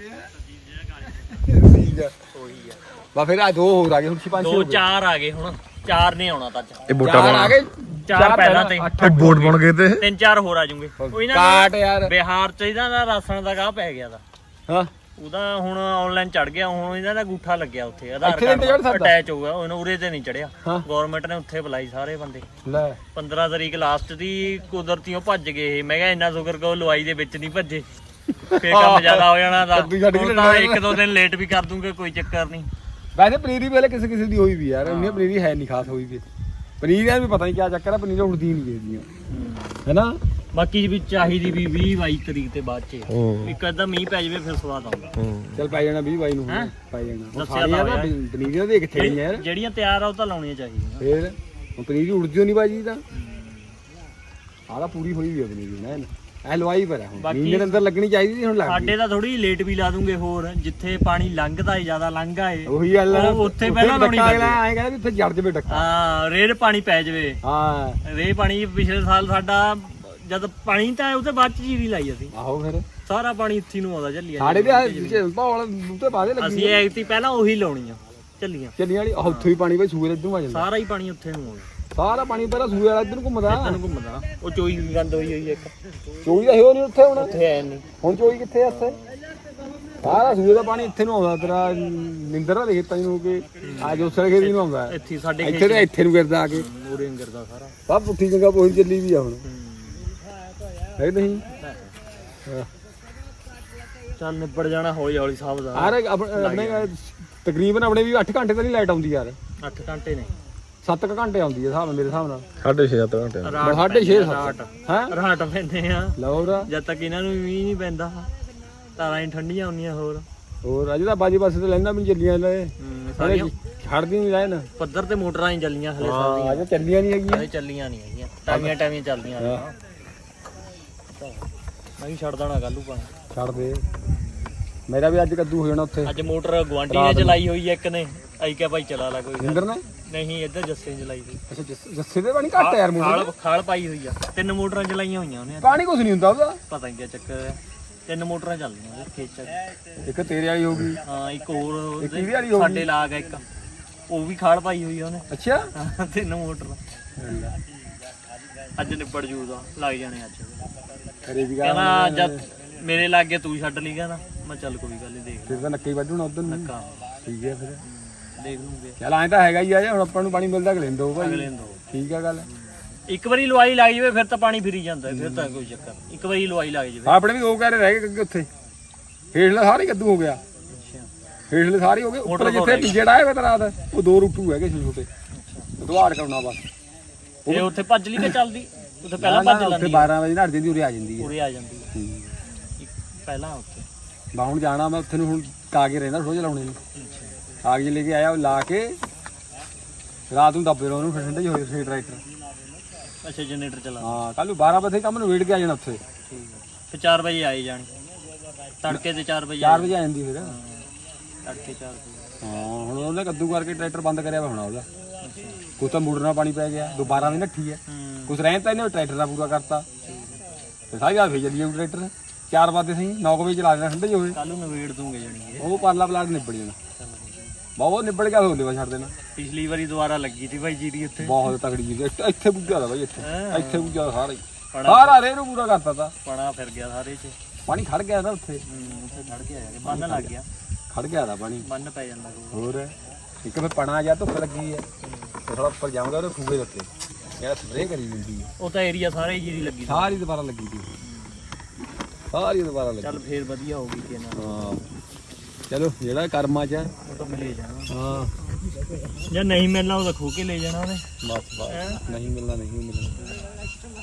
ਠੀਕ ਆ। ਉਹੀ ਆ ਬਾ ਫਿਰ ਆ ਦੋ ਹੋਰ ਆ ਗਏ ਹੁਣ ਛੇ ਪੰਜ ਛੇ ਦੋ ਹੋ ਗਏ। ਚਾਰ ਆ ਗਏ ਹੁਣ ਚਾਰ ਨਹੀਂ ਆਉਣਾ ਤਾਂ ਅੱਜ। ਇਹ ਬੋਟਾ ਚਾਰ ਆ ਪਾਉਣਾ। ਗਏ? ਚਾਰ ਪਹਿਲਾਂ ਤੇ। ਅੱਠ ਇਹ ਬੋਟ ਬਣ ਗਏ। ਤੇ? ਤਿੰਨ ਚਾਰ ਹੋਰ ਆ ਜੂਗੇ ਉਹ ਇਹਨਾਂ ਕਾਟ ਯਾਰ। ਬਿਹਾਰ ਚ ਇਹਨਾਂ ਦਾ ਰਾਸ਼ਨ ਦਾ ਗਾਹ ਪੈ ਗਿਆ ਦਾ। ਹਾਂ। ਉਹਦਾ ਹੁਣ ਆਨਲਾਈਨ ਚੜ ਗਿਆ ਹੁਣ ਇਹਨਾਂ ਦਾ ਅੰਗੂਠਾ ਲੱਗਿਆ ਉੱਥੇ। ਆਧਾਰ ਇੱਥੇ ਨਹੀਂ ਚੜ੍ਹ ਕਾਰਡ ਸਕਦਾ? ਅਟੈਚ ਹੋ ਗਿਆ ਉਹਨੂੰ ਉਰੇ ਤੇ ਨਹੀਂ ਚੜਿਆ ਹਾਂ। ਗਵਰਨਮੈਂਟ ਨੇ ਉੱਥੇ ਬੁਲਾਈ ਸਾਰੇ ਬੰਦੇ। ਲੈ। 15 ਤਰੀਕ ਲਾਸਟ ਦੀ ਕੁਦਰਤੀਓ ਭੱਜ ਗਏ ਇਹ। ਮੈਂ ਕਿਹਾ ਇੰਨਾ ਸ਼ੁਕਰ ਕਰੋ ਲਵਾਈ ਦੇ ਵਿੱਚ ਨਹੀਂ ਭੱਜੇ। ਫੇਰ ਕੰਮ ਜ਼ਿਆਦਾ ਹੋ ਜਾਣਾ ਤਾਂ। ਕੱਦੂ ਛੱਡ ਕੇ ਹੁਣ ਤਾਂ ਲੈਣਾ ਇੱਕ ਦੋ ਦਿਨ ਲੇਟ ਵੀ ਕਰ ਦੂੰਗੇ ਕੋਈ ਚੱਕਰ ਨਹੀਂ। ਵੈਸੇ ਪਨੀਰੀ ਪਹਿਲੇ ਕਿਸੇ ਕਿਸੇ ਦੀ ਹੋਈ ਵੀ ਯਾਰ। ਉਹਨੇ ਪਨੀਰੀ ਹੈ ਨਹੀਂ ਖਾਸ ਹੋਈ ਵੀ। ਪਨੀਰ ਦਾ ਵੀ ਪਤਾ ਨਹੀਂ ਕੀ ਚੱਕਰ ਹੈ ਪਨੀਰ ਉੜਦੀ ਨਹੀਂ ਵੇਚਦੀਆਂ ਹੈਨਾ? ਬਾਕੀ ਵੀ ਚਾਹੀਦੀ ਵੀ 20 22 ਤਰੀਕ ਤੇ ਬਾਅਦ ਚ। ਹੂੰ। ਇੱਕ ਅੱਧਾ ਮੀਂਹ ਪੈ ਜਾਵੇ ਫਿਰ ਸਵਾਦ ਆਉਂਦਾ। ਚੱਲ ਪੈ ਜਾਣਾ 20 ਬਾਈ ਨੂੰ ਹੈਂ? ਪੈ ਜਾਣਾ। ਹੁਣ ਦੱਸਿਆ ਸਾਰੀਆਂ ਤਾਂ ਦਾ ਹੋਇਆ। ਪਨੀਰੀਆਂ ਦੇ ਕਿੱਥੇ ਗਈਆਂ ਯਾਰ। ਜਿਹੜੀਆਂ ਤਿਆਰ ਆ ਉਹ ਤਾਂ ਲਾਉਣੀਆਂ ਚਾਹੀਦੀਆਂ। ਫੇਰ? ਪਨੀਰੀ ਉੜਦੀ ਨਹੀਂ ਬਾਜੀ ਤਾਂ। ਆਹ ਤਾਂ ਪੂਰੀ ਹੋਈ ਵੀ ਪਨੀਰੀ ਨਾ ਐ ਲਵਾਈ ਪਰ ਹੁਣ। ਬਾਕੀ- ਮਹੀਨੇ ਦੇ ਅੰਦਰ ਲੱਗਣੀ ਚਾਹੀਦੀ ਸੀ ਹੁਣ ਲੱਗ ਗਈ। ਸਾਡੇ ਤਾਂ ਥੋੜੀ ਲੇਟ ਵੀ ਲਾ ਦੂੰਗੇ ਹੋਰ ਜਿੱਥੇ ਪਾਣੀ ਲੰਘਦਾ ਏ ਜ਼ਿਆਦਾ ਲੰਘਾ ਏ। ਉਹੀ ਗੱਲ ਉਹ ਉੱਥੇ ਪਹਿਲਾਂ ਲਾਉਣੀ ਡੱਕਾ ਪੈਂਦੀ ਅਗਲਾ ਐਂ ਕਹਿੰਦਾ ਵੀ ਇੱਥੇ ਜੜ ਜਵੇ ਡੱਕਾ। ਹਾਂ ਰੇਰ ਪਾਣੀ ਪੈ ਜਾਵੇ। ਹਾਂ। ਰੇ ਪਾਣੀ ਪਿਛਲੇ ਸਾਲ ਸਾਡਾ ਜਦ ਪਾਣੀ ਤਾਂ ਉਹਦੇ ਬਾਅਦ ਚ ਜੀਰੀ ਲਾਈ ਅਸੀਂ। ਆਹੋ ਫਿਰ। ਸਾਰਾ ਪਾਣੀ ਇੱਥੇ ਨੂੰ ਆਉਂਦਾ ਝੱਲੀਆਂ ਸਾਡੇ ਤੇ ਭੌਲ ਬੂਟੇ ਪਾਦੇ ਲੱਗੀ ਅਸੀਂ ਐਕਟੀ ਪਹਿਲਾਂ ਉਹੀ ਲਾਉਣੀਆਂ ਝੱਲੀਆਂ। ਚੱਲੀਆਂ ਵਾਲੀ ਆਹ ਉੱਥੇ ਹੀ ਪਾਣੀ ਬਈ ਸੂਏ ਇੱਧਰ ਨੂੰ ਆ ਜਾਂਦਾ। ਸਾਰਾ ਹੀ ਪਾਣੀ ਉੱਥੇ ਨੂੰ ਆਉਂਦਾ। ਸਾਰਾ ਪਾਣੀ ਪਹਿਲਾਂ ਸੂਏ ਵਾਲਾ ਇੱਧਰ ਨੂੰ ਘੁੰਮਦਾ। ਇੱਧਰ ਨੂੰ ਘੁੰਮਦਾ। ਉਹ ਚੋਈ ਵੀ ਗੰਦ ਹੋਈ ਹੋਈ ਇੱਕ। ਚੋਈ ਦਾ ਹੈ ਨਹੀਂ ਉੱਥੇ ਹੁਣ। ਉੱਥੇ ਐ ਨਹੀਂ। ਹੁਣ ਚੋਈ ਕਿੱਥੇ ਆ ਇੱਥੇ? ਸਾਰਾ ਸੂਏ ਦਾ ਪਾਣੀ ਇੱਥੇ ਨੂੰ ਆਉਂਦਾ ਤੇਰਾ ਨਿੰਦਰ ਦਾ ਖੇਤਾਂ ਨੂੰ ਕਿ ਆ ਜੋ ਸਰ ਖੇਤੀ ਨੂੰ ਆਉਂਦਾ। ਇੱਥੇ ਸਾਡੇ ਇੱਥੇ ਤੇ ਇੱਥੇ ਨੂੰ ਗਿਰਦਾ ਆ ਕੇ। ਮੂਰੇ ਗਿਰਦਾ ਸਾਰਾ। ਸਭ ਪੁੱਠੀ ਜਗ੍ਹਾ ਪੋਹੀ ਚੱਲੀ ਵੀ ਆ ਹੁਣ। ਹੈ ਨਹੀਂ। ਚੱਲ ਨਿਬੜ ਜਾਣਾ ਹੌਲੀ ਹੌਲੀ ਸਭ ਦਾ। ਆਰੇ ਆਪਣੇ ਤਕਰੀਬਨ ਆਪਣੇ ਵੀ 8 ਘੰਟੇ ਤਾਂ ਨਹੀਂ ਲਾਈਟ ਆਉਂਦੀ ਯਾਰ। 8 ਘੰਟੇ ਨੇ। 7 ਘੰਟੇ ਆਉਂਦੀ ਹੈ ਹਿਸਾਬ ਨਾਲ ਮੇਰੇ ਹਿਸਾਬ ਨਾਲ। ਸਾਢੇ 6 ਘੰਟੇ ਰਾਤ ਸਾਢੇ ਛੇ, ਸੱਤ। ਰਾਤ। ਹੈ? ਰਾਤ ਪੈਂਦੇ ਆ। ਲਓ ਰਾ ਜਦ ਤੱਕ ਇਹਨਾਂ ਨੂੰ ਮੀਂਹ ਨਹੀਂ ਪੈਂਦਾ ਤਾਰਾਂ ਹੀ ਠੰਡੀਆਂ ਹੁੰਦੀਆਂ ਹੋਰ। ਹੋਰ ਅਜੇ ਤਾਂ ਬਾਜੀ ਪਾਸੇ ਤੇ ਲੈਣਾ ਵੀ ਨੀ ਚੱਲੀਆਂ ਲੈ ਸਾਰੀਆਂ ਛੱਡਦੀ ਨਹੀਂ ਲੈਣ ਪੱਧਰ ਤੇ ਮੋਟਰਾਂ ਹੀ ਚੱਲੀਆਂ ਹਲੇ ਹਾਂ ਸਾਰੀਆਂ। ਅਜੇ ਚੱਲੀਆਂ ਨਹੀਂ ਹੈਗੀਆਂ। ਹਲੇ ਚੱਲੀਆਂ ਨਹੀਂ ਹੈਗੀਆਂ। ਟਾਈਆਂ ਟਾਈਆਂ ਚੱਲਦੀਆਂ ਹਲੇ ਹਾਂ। ਮੈਂ ਵੀ ਛੱਡ ਦੇਣਾ ਕੱਲੂ ਪਾਣੀ ਛੱਡ ਦੇ। ਮੇਰਾ ਵੀ ਅੱਜ ਕੱਦੂ ਹੋ ਜਾਣਾ ਉੱਥੇ। ਅੱਜ ਮੋਟਰ ਗਵਾਂਢੀ ਨੇ ਚਲਾਈ ਹੋਈ ਹੈ ਇੱਕ ਨੇ। ਆਈ ਕਿਹਾ ਭਾਈ ਚਲਾ ਲੈ ਕੋਈ। ਗੱਲ ਨਿੰਦਰ ਨੇ? ਨਹੀਂ ਇੱਧਰ ਜੱਸੇ ਚਲਾਈ ਹੋਈ ਅੱਛਾ ਜੱਸ- ਜੱਸੇ ਦੇ ਪਾਣੀ ਘੱਟ ਆ ਯਾਰ ਮੂੰਹ ਖਾਲ ਖਾਲ ਪਾਈ ਹੋਈ ਆ। ਤਿੰਨ ਮੋਟਰਾਂ ਚਲਾਈਆਂ ਹੋਈਆਂ ਉਹਨੇ। ਪਾਣੀ ਕੁਝ ਨਹੀਂ ਹੁੰਦਾ ਉਹਦਾ। ਪਤਾ ਨਹੀਂ ਕੀ ਚੱਕਰ ਹੈ। ਤਿੰਨ ਮੋਟਰਾਂ ਚੱਲਦੀਆਂ ਉਹਦੇ ਖੇਤ ਚ। ਇੱਕ ਤੇਰੇ ਵਾਲੀ ਹੋ ਗਈ। ਹਾਂ ਇੱਕ ਹੋਰ ਉਹਦੇ ਇੱਕ ਇਹਦੀ ਵਾਲੀ ਹੋ ਗਈ। ਸਾਡੇ ਲਾਗ ਆ ਇੱਕ। ਉਹ ਵੀ ਖਾਲ ਪਾਈ ਹੋਈ ਆ ਉਹਨੇ। ਅੱਛਾ। ਹਾਂ, ਤਿੰਨ ਮੋਟਰ। ਅੱਜ ਨਿਬੜ ਜੂਗਾ ਲੱਗ ਜਾਣੇ ਅੱਜ। ਕਰੇ ਵੀ ਕਹਿੰਦਾ ਜਦ ਮੇਰੇ ਲਾਗੇ ਤੂੰ ਛੱਡ ਲਈ ਕਹਿੰਦਾ ਮੈਂ ਚੱਲ ਕੋਈ ਗੱਲ ਨਹੀਂ ਦੇਖ ਫਿਰ ਤਾਂ ਨੱਕੇ ਵੱਢਣਾ ਉਧਰ ਨੂੰ। ਕਾ ਠੀਕ ਹੈ ਫਿਰ। ਦੇਖ ਲੂੰਗੇ ਚੱਲ ਐਂ ਤਾਂ ਹੈਗਾ ਹੀ ਆ ਜੇ ਹੁਣ ਆਪਾਂ ਨੂੰ ਪਾਣੀ ਮਿਲਦਾ ਕਿ ਲੈਂਦੋ ਭਾਈ। ਅਗਲੇ ਨੂੰ ਦੋ। ਠੀਕ ਆ ਗੱਲ। ਇੱਕ ਵਾਰੀ ਲਵਾਈ ਲੱਗ ਜਾਵੇ ਫਿਰ ਤਾਂ ਪਾਣੀ ਫਿਰੀ ਜਾਂਦਾ ਹੈ, ਫਿਰ ਤਾਂ ਕੋਈ ਚੱਕਰ ਨਹੀਂ। ਇੱਕ ਵਾਰੀ ਲਵਾਈ ਲੱਗ ਜਾਵੇ। ਆਪਣੇ ਵੀ ਦੋ ਕਹਿਰੇ ਰਹਿ ਗਏ ਅੱਗੇ ਉੱਥੇ। ਹੇਠਲੇ ਸਾਰੇ ਕੱਦੂ ਹੋ ਗਿਆ। ਅੱਛਾ। ਹੇਠਲੇ ਸਾਰੇ ਹੋ ਗਏ। ਉੱਪਰ ਮੋਟਰ ਜਿੱਥੇ ਪਿੰਜੇ ਡਾਇਆ ਹੋਇਆ ਤਾਂ ਰਾਤ ਉਹ ਦੋ ਰੁੱਟੂ ਹੈਗੇ ਛੋਟੇ। ਛੋਟੇ ਦੁਆੜ ਕਰਨਾ ਬਸ। ਇਹ ਉੱਥੇ ਭੱਜ ਲਈ ਕਿ ਚੱਲਦੀ? ਉੱਥੇ ਪਹਿਲਾਂ ਭੱਜ ਉੱਥੇ ਲੈਂਦੀ 12 ਵਜੇ ਨੜ ਜਾਂਦੀ ਉਰੇ ਆ ਜਾਂਦੀ ਹੈ। ਪੂਰੇ ਆ ਜਾਂਦੀ ਹੈ। ਹੂੰ। ਇੱਕ ਪਹਿਲਾਂ ਉੱਥੇ। ਬਾ ਹੁਣ ਜਾਣਾ ਮੈਂ ਉੱਥੇ ਨੂੰ ਹੁਣ ਕਾਗੇ ਰਹਿੰਦਾ ਰੋਜ਼ ਲਾਉਣੇ ਨੂੰ। ਅੱਛਾ। ਕਾਗਜ਼ ਲੈ ਕੇ ਆਇਆ ਉਹ ਲਾ ਕੇ। ਰਾਤ ਨੂੰ ਦੱਬੇ ਰੋ ਉਹਨੂੰ ਫਿਰ ਠੰਡੇ ਹੋਏ ਸੀ ਟਰੈਕਟਰ ਅੱਛਾ ਜਨਰੇਟਰ ਚਲਾ। ਹਾਂ ਕੱਲ ਨੂੰ 12 ਵਜੇ ਕੰਮ ਨੂੰ ਵੇੜ ਕੇ ਆ ਜਾਣਾ ਉੱਥੇ। ਠੀਕ ਹੈ ਫਿਰ 4 ਵਜੇ ਆਏ ਜਾਣ। ਤੜਕੇ ਤੇ 4 ਵਜੇ 4 ਵਜੇ ਆ ਜਾਂਦੀ ਫਿਰ। ਹਾਂ, ਤੜਕੇ 4 ਵਜੇ। ਹਾਂ ਹੁਣ ਉਹਨੇ ਕੱਦੂ ਕਰਕੇ ਟਰੈਕਟਰ ਬੰਦ ਕਰਿਆ ਵਾ ਹੁਣ ਉਹਦਾ। ਕੁਛ ਤਾਂ ਮੁੜਨਾ ਪਾਣੀ ਪੈ ਗਿਆ ਦੋ 12 ਵਜੇ ਨੱਠੀ ਹੈ। ਕੁਛ ਰਹਿਣ ਤਾਂ ਇਹਨੇ ਟਰੈਕਟਰ ਦਾ ਪੂਰਾ ਕਰਤਾ। ਤੇ ਸਾਰੀ ਰਾਤ ਫੇਰ ਚੱਲੀ ਉਹ ਟਰੈਕਟਰ 4 ਵਜੇ ਸਹੀ 9 ਵਜੇ ਚਲਾ ਦੇਣਾ ਠੰਡੇ ਹੋਏ। ਕੱਲ ਨੂੰ ਨਵੇੜ ਦੂੰਗੇ ਜਾਣੀ ਇਹ। ਉਹ ਪਰਲਾ ਪਲਾਟ ਨਿਬੜ ਜਾਣਾ ਬਹੁਤ ਨਿਬੜ ਗਿਆ ਹੋਲੇ ਵਾ ਛੱਡ ਦੇਣਾ। ਪਿਛਲੀ ਵਾਰੀ ਦੁਬਾਰਾ ਲੱਗੀ ਸੀ ਭਾਈ ਜੀਰੀ ਉੱਥੇ। ਬਹੁਤ ਤਕੜੀ ਜੀ। ਇੱਥੇ- ਪੁੱਜਾ ਦਾ ਬਾਈ ਇੱਥੇ। ਹੈਂ। ਇੱਥੇ ਦਾ ਸਾਰਾ। ਹੀ ਪੜਾ ਸਾਰਾ ਰੇ ਨੂੰ ਪੂਰਾ ਕਰਤਾ ਤਾ। ਪੜਾ ਫਿਰ ਗਿਆ ਸਾਰੇ ਚ। ਪਾਣੀ ਖੜ ਗਿਆ ਨਾ ਉੱਥੇ। ਹੂੰ ਉੱਥੇ ਖੜ ਕੇ ਆਇਆ ਬੰਨ ਲੱਗ ਗਿਆ। ਖੜ ਗਿਆ ਦਾ ਪਾਣੀ। ਬੰਨ ਪੈ ਜਾਂਦਾ ਕੋਈ। ਹੋਰ? ਇੱਕ ਫਿਰ ਪਣਾ ਜਾ ਧੁੱਪ ਲੱਗੀ ਹੈ। ਤੇ ਥੋੜਾ ਉੱਪਰ ਜਾਊਂਗਾ ਉਹ ਖੂਗੇ ਦੇ ਉੱਤੇ। ਜਿਹੜਾ ਸਪਰੇਅ ਕਰੀ ਦਿੰਦੀ ਹੈ। ਉਹ ਤਾਂ ਏਰੀਆ ਸਾਰੇ ਹੀ ਜੀਰੀ ਲੱਗੀ ਸੀ। ਸਾਰੀ ਦੁਬਾਰਾ ਲੱਗੀ ਦੀ ਸਾਰੀ ਦੁਬਾਰਾ ਲੱਗੀ। ਚੱਲ ਫੇਰ ਵਧੀਆ ਹੋ ਗਈ ਕਿ ਨਾ ਹਾਂ। ਚਲੋ ਜਿਹੜਾ ਕਰਮਾ ਚ ਹੈ ਉਹ ਤਾਂ ਮਿਲੇ ਜਾਣਾ ਹਾਂ। ਜਾਂ ਨਹੀਂ ਮਿਲਣਾ ਉਹ ਤਾਂ ਖੋ ਕੇ ਲੈ ਜਾਣਾ ਉਹਨੇ। ਬਸ ਬਸ। ਨਹੀਂ ਮਿਲਣਾ ਨਹੀਂ ਮਿਲਣਾ।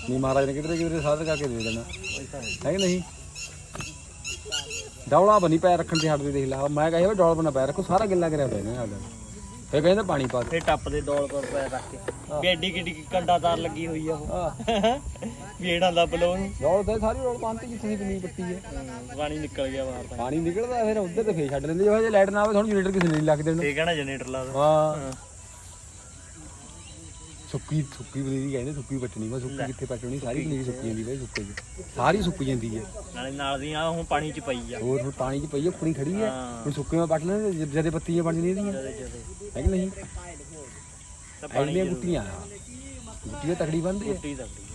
ਨਹੀਂ ਮਹਾਰਾਜ ਨੇ ਕਿਧਰੇ ਕਿਧਰੇ ਸਾਧ ਕਰਕੇ ਦੇ ਦੇਣਾ। ਹੈ ਕਿ ਨਹੀਂ? ਡੌਲਾ ਬਣੀ ਪੈਰ ਰੱਖਣ ਤੇ ਹੱਟਦੇ ਦੇਖ ਲਾ। ਮੈਂ ਕਹਿੰਦਾ ਡੌਲ ਬਣਾ ਪੈਰ ਰੱਖੋ ਸਾਰਾ ਗਿੱਲਾ ਕਰਿਆ ਪਿਆ ਨੇ ਹਾਲ ਫੇ ਕਹਿੰਦੇ ਪਾਣੀ ਪਾ ਦੇ ਫੇਰ ਟੱਪ ਦੇ ਦੌੜ ਪਰ ਪੈ ਰੱਖ ਕੇ। ਵੀ ਐਡੀ ਕਿੱਡੀ ਕੀ ਕੰਡਾ ਤਾਰ ਲੱਗੀ ਹੋਈ ਆ ਉਹ। ਵੀ ਇਹਨਾਂ ਲੱਭ ਲਓ ਉਹਨੂੰ। ਡੌਲ ਤੇ ਸਾਰੀ ਡੌਲ ਪਾਉਂਦੀ ਜਿੱਥੇ ਪਨੀ ਪੱਟੀ ਹੈ ਹੂੰ, ਪਾਣੀ ਨਿਕਲ ਗਿਆ ਬਾਹਰ ਤਾਂ। ਪਾਣੀ ਨਿਕਲਦਾ ਫਿਰ ਉੱਧਰ ਤੇ ਫੇਰ ਛੱਡ ਦਿੰਦੇ ਜੇ ਲਾਈਟ ਨਾ ਆਵੇ ਤੁਹਾਨੂੰ ਜਨਰੇਟਰ ਕਿਸੇ ਨੇ ਨਹੀਂ ਲੱਗ ਦੇਣਾ ਇਹ ਕਹਿਣਾ ਜਨਰੇਟਰ ਲਾ ਦੋ ਹਾਂ। ਸੁੱਕੀ ਸੁੱਕੀ ਪਨੀਰੀ ਕਹਿੰਦੇ ਸੁੱਕੀ ਪੱਟਣੀ ਵਾ ਸੁੱਕੀ ਕਿੱਥੇ ਪੱਟਣੀ? ਸਾਰੀ ਪਨੀਰੀ ਸੁੱਕੀ ਜਾਂਦੀ ਬਈ ਸੁੱਕੇ ਚ। ਸਾਰੀ ਸੁੱਕ ਜਾਂਦੀ ਹੈ ਨਾਲੇ ਨਾਲ ਦੀ ਆ ਹੁਣ ਪਾਣੀ ਚ ਪਈ ਆ। ਹੋਰ ਹੁਣ ਪਾਣੀ 'ਚ ਪਈ ਹੈ ਉੱਪਣੀ ਖੜੀ ਹੈ ਹਾਂ। ਹੁਣ ਸੁੱਕੇ ਮੈਂ ਪੱਟ ਲੈਣੇ ਜਦੇ ਪੱਤੀਆਂ ਬਣ ਜਾਂਦੀਆਂ ਇਹਦੀਆਂ। ਹੈ ਕਿ ਨਹੀਂ? ਤਾਂ ਪਾਣੀ ਗੁੱਟੀਆਂ ਗੁੱਟੀਆਂ ਤਕੜੀ ਬੰਦੇ ਆ। ਟੁੱਟੀ ਜਾਂਦੀ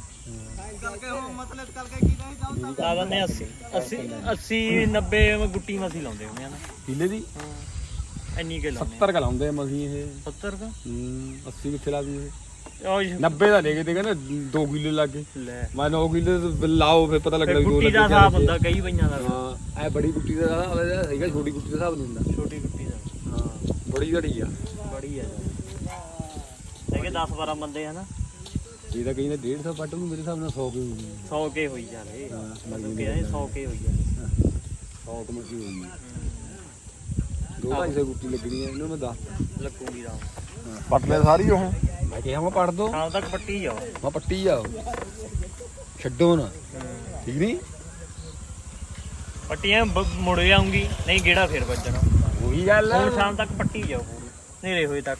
ਲਾ ਦਿੰਦੇ 80 80 80 90 ਗੁੱਟੀ ਮਸੀ ਲਾਉਂਦੇ ਹੁੰਦੇ ਆ ਨਾ। ਕਿੱਲੇ ਦੀ? ਇੰਨੀ ਕੇ ਲਾਉਂਦੇ 70 ਕ ਲਾਉਂਦੇ ਆ ਮਸੀਂ ਇਹ। 70 ਦਾ ਹੂੰ 80 ਕਿੱਥੇ ਲਾ ਦੂਏ ਉਹ 90 ਦਾ ਲੈ ਕੇ ਤੇ ਕਹਿੰਦੇ 2 ਕਿੱਲੇ ਲੱਗੇ। ਲੈ। ਮੈਂ 9 ਕਿੱਲੇ ਲਾਓ ਫਿਰ ਪਤਾ ਲੱਗਣਾ ਵੀ ਦੋ ਗੁੱਟੀ ਦਾ ਲੱਗੇ ਹਿਸਾਬ ਹੁੰਦਾ ਕਈ ਪਈਆਂ ਦਾ। ਹਾਂ ਇਹ ਬੜੀ ਗੁੱਟੀ ਦਾ ਹਿਸਾਬ ਹੈ ਹੈਗਾ ਛੋਟੀ ਗੁੱਟੀ ਦਾ ਹਿਸਾਬ ਨਹੀਂ ਹੁੰਦਾ। ਛੋਟੀ ਗੁੱਟੀ ਦਾ। ਹਾਂ ਬੜੀ ਘੜੀ ਆ। ਬੜੀ ਆ। ਕੇ 10 12 ਬੰਦੇ ਹਨਾ ਇਹ ਤਾਂ ਨੇ 150 ਪੱਟ ਨੂੰ ਮੇਰੇ ਹਿਸਾਬ ਨਾਲ 100 ਕੀ ਹੋਊਗੀ 100 ਕੇ ਹੋਈ ਜਾਵੇ। ਹਾਂ ਕਹਿੰਦੇ 100 ਕੇ ਹੋਈ ਜਾਵੇ। 100 ਕਮਰਸੀ ਹੋਊਗੀ ਦੋ ਢਾਈ ਸੌ ਗੁੱਟੀ ਲੱਗਣੀ ਹੈ ਇਹਨੂੰ ਮੈਂ ਦੱਸ ਲੱਗੂਗੀ ਦਾ ਪੱਟ ਲੈ ਸਾਰੀ ਉਹ। ਮੈਂ ਕਿਹਾ ਮੈਂ ਪੜ ਦੋ। ਸ਼ਾਮ ਤੱਕ ਪੱਟੀ ਜਾਓ ਮੈਂ ਪੱਟੀ ਜਾਓ ਛੱਡੋ ਨਾ। ਠੀਕ ਨਹੀਂ ਪੱਟੀਆਂ ਬ- ਮੁੜ ਆਉਂਗੀ ਨਹੀਂ ਗੇੜਾ ਫੇਰ ਵੱਜਣਾ। ਉਹੀ ਗੱਲ ਹੁਣ ਸ਼ਾਮ ਤੱਕ ਪੱਟੀ ਜਾਓ ਪੂਰੀ ਹਨੇਰੇ ਹੋਏ ਤੱਕ।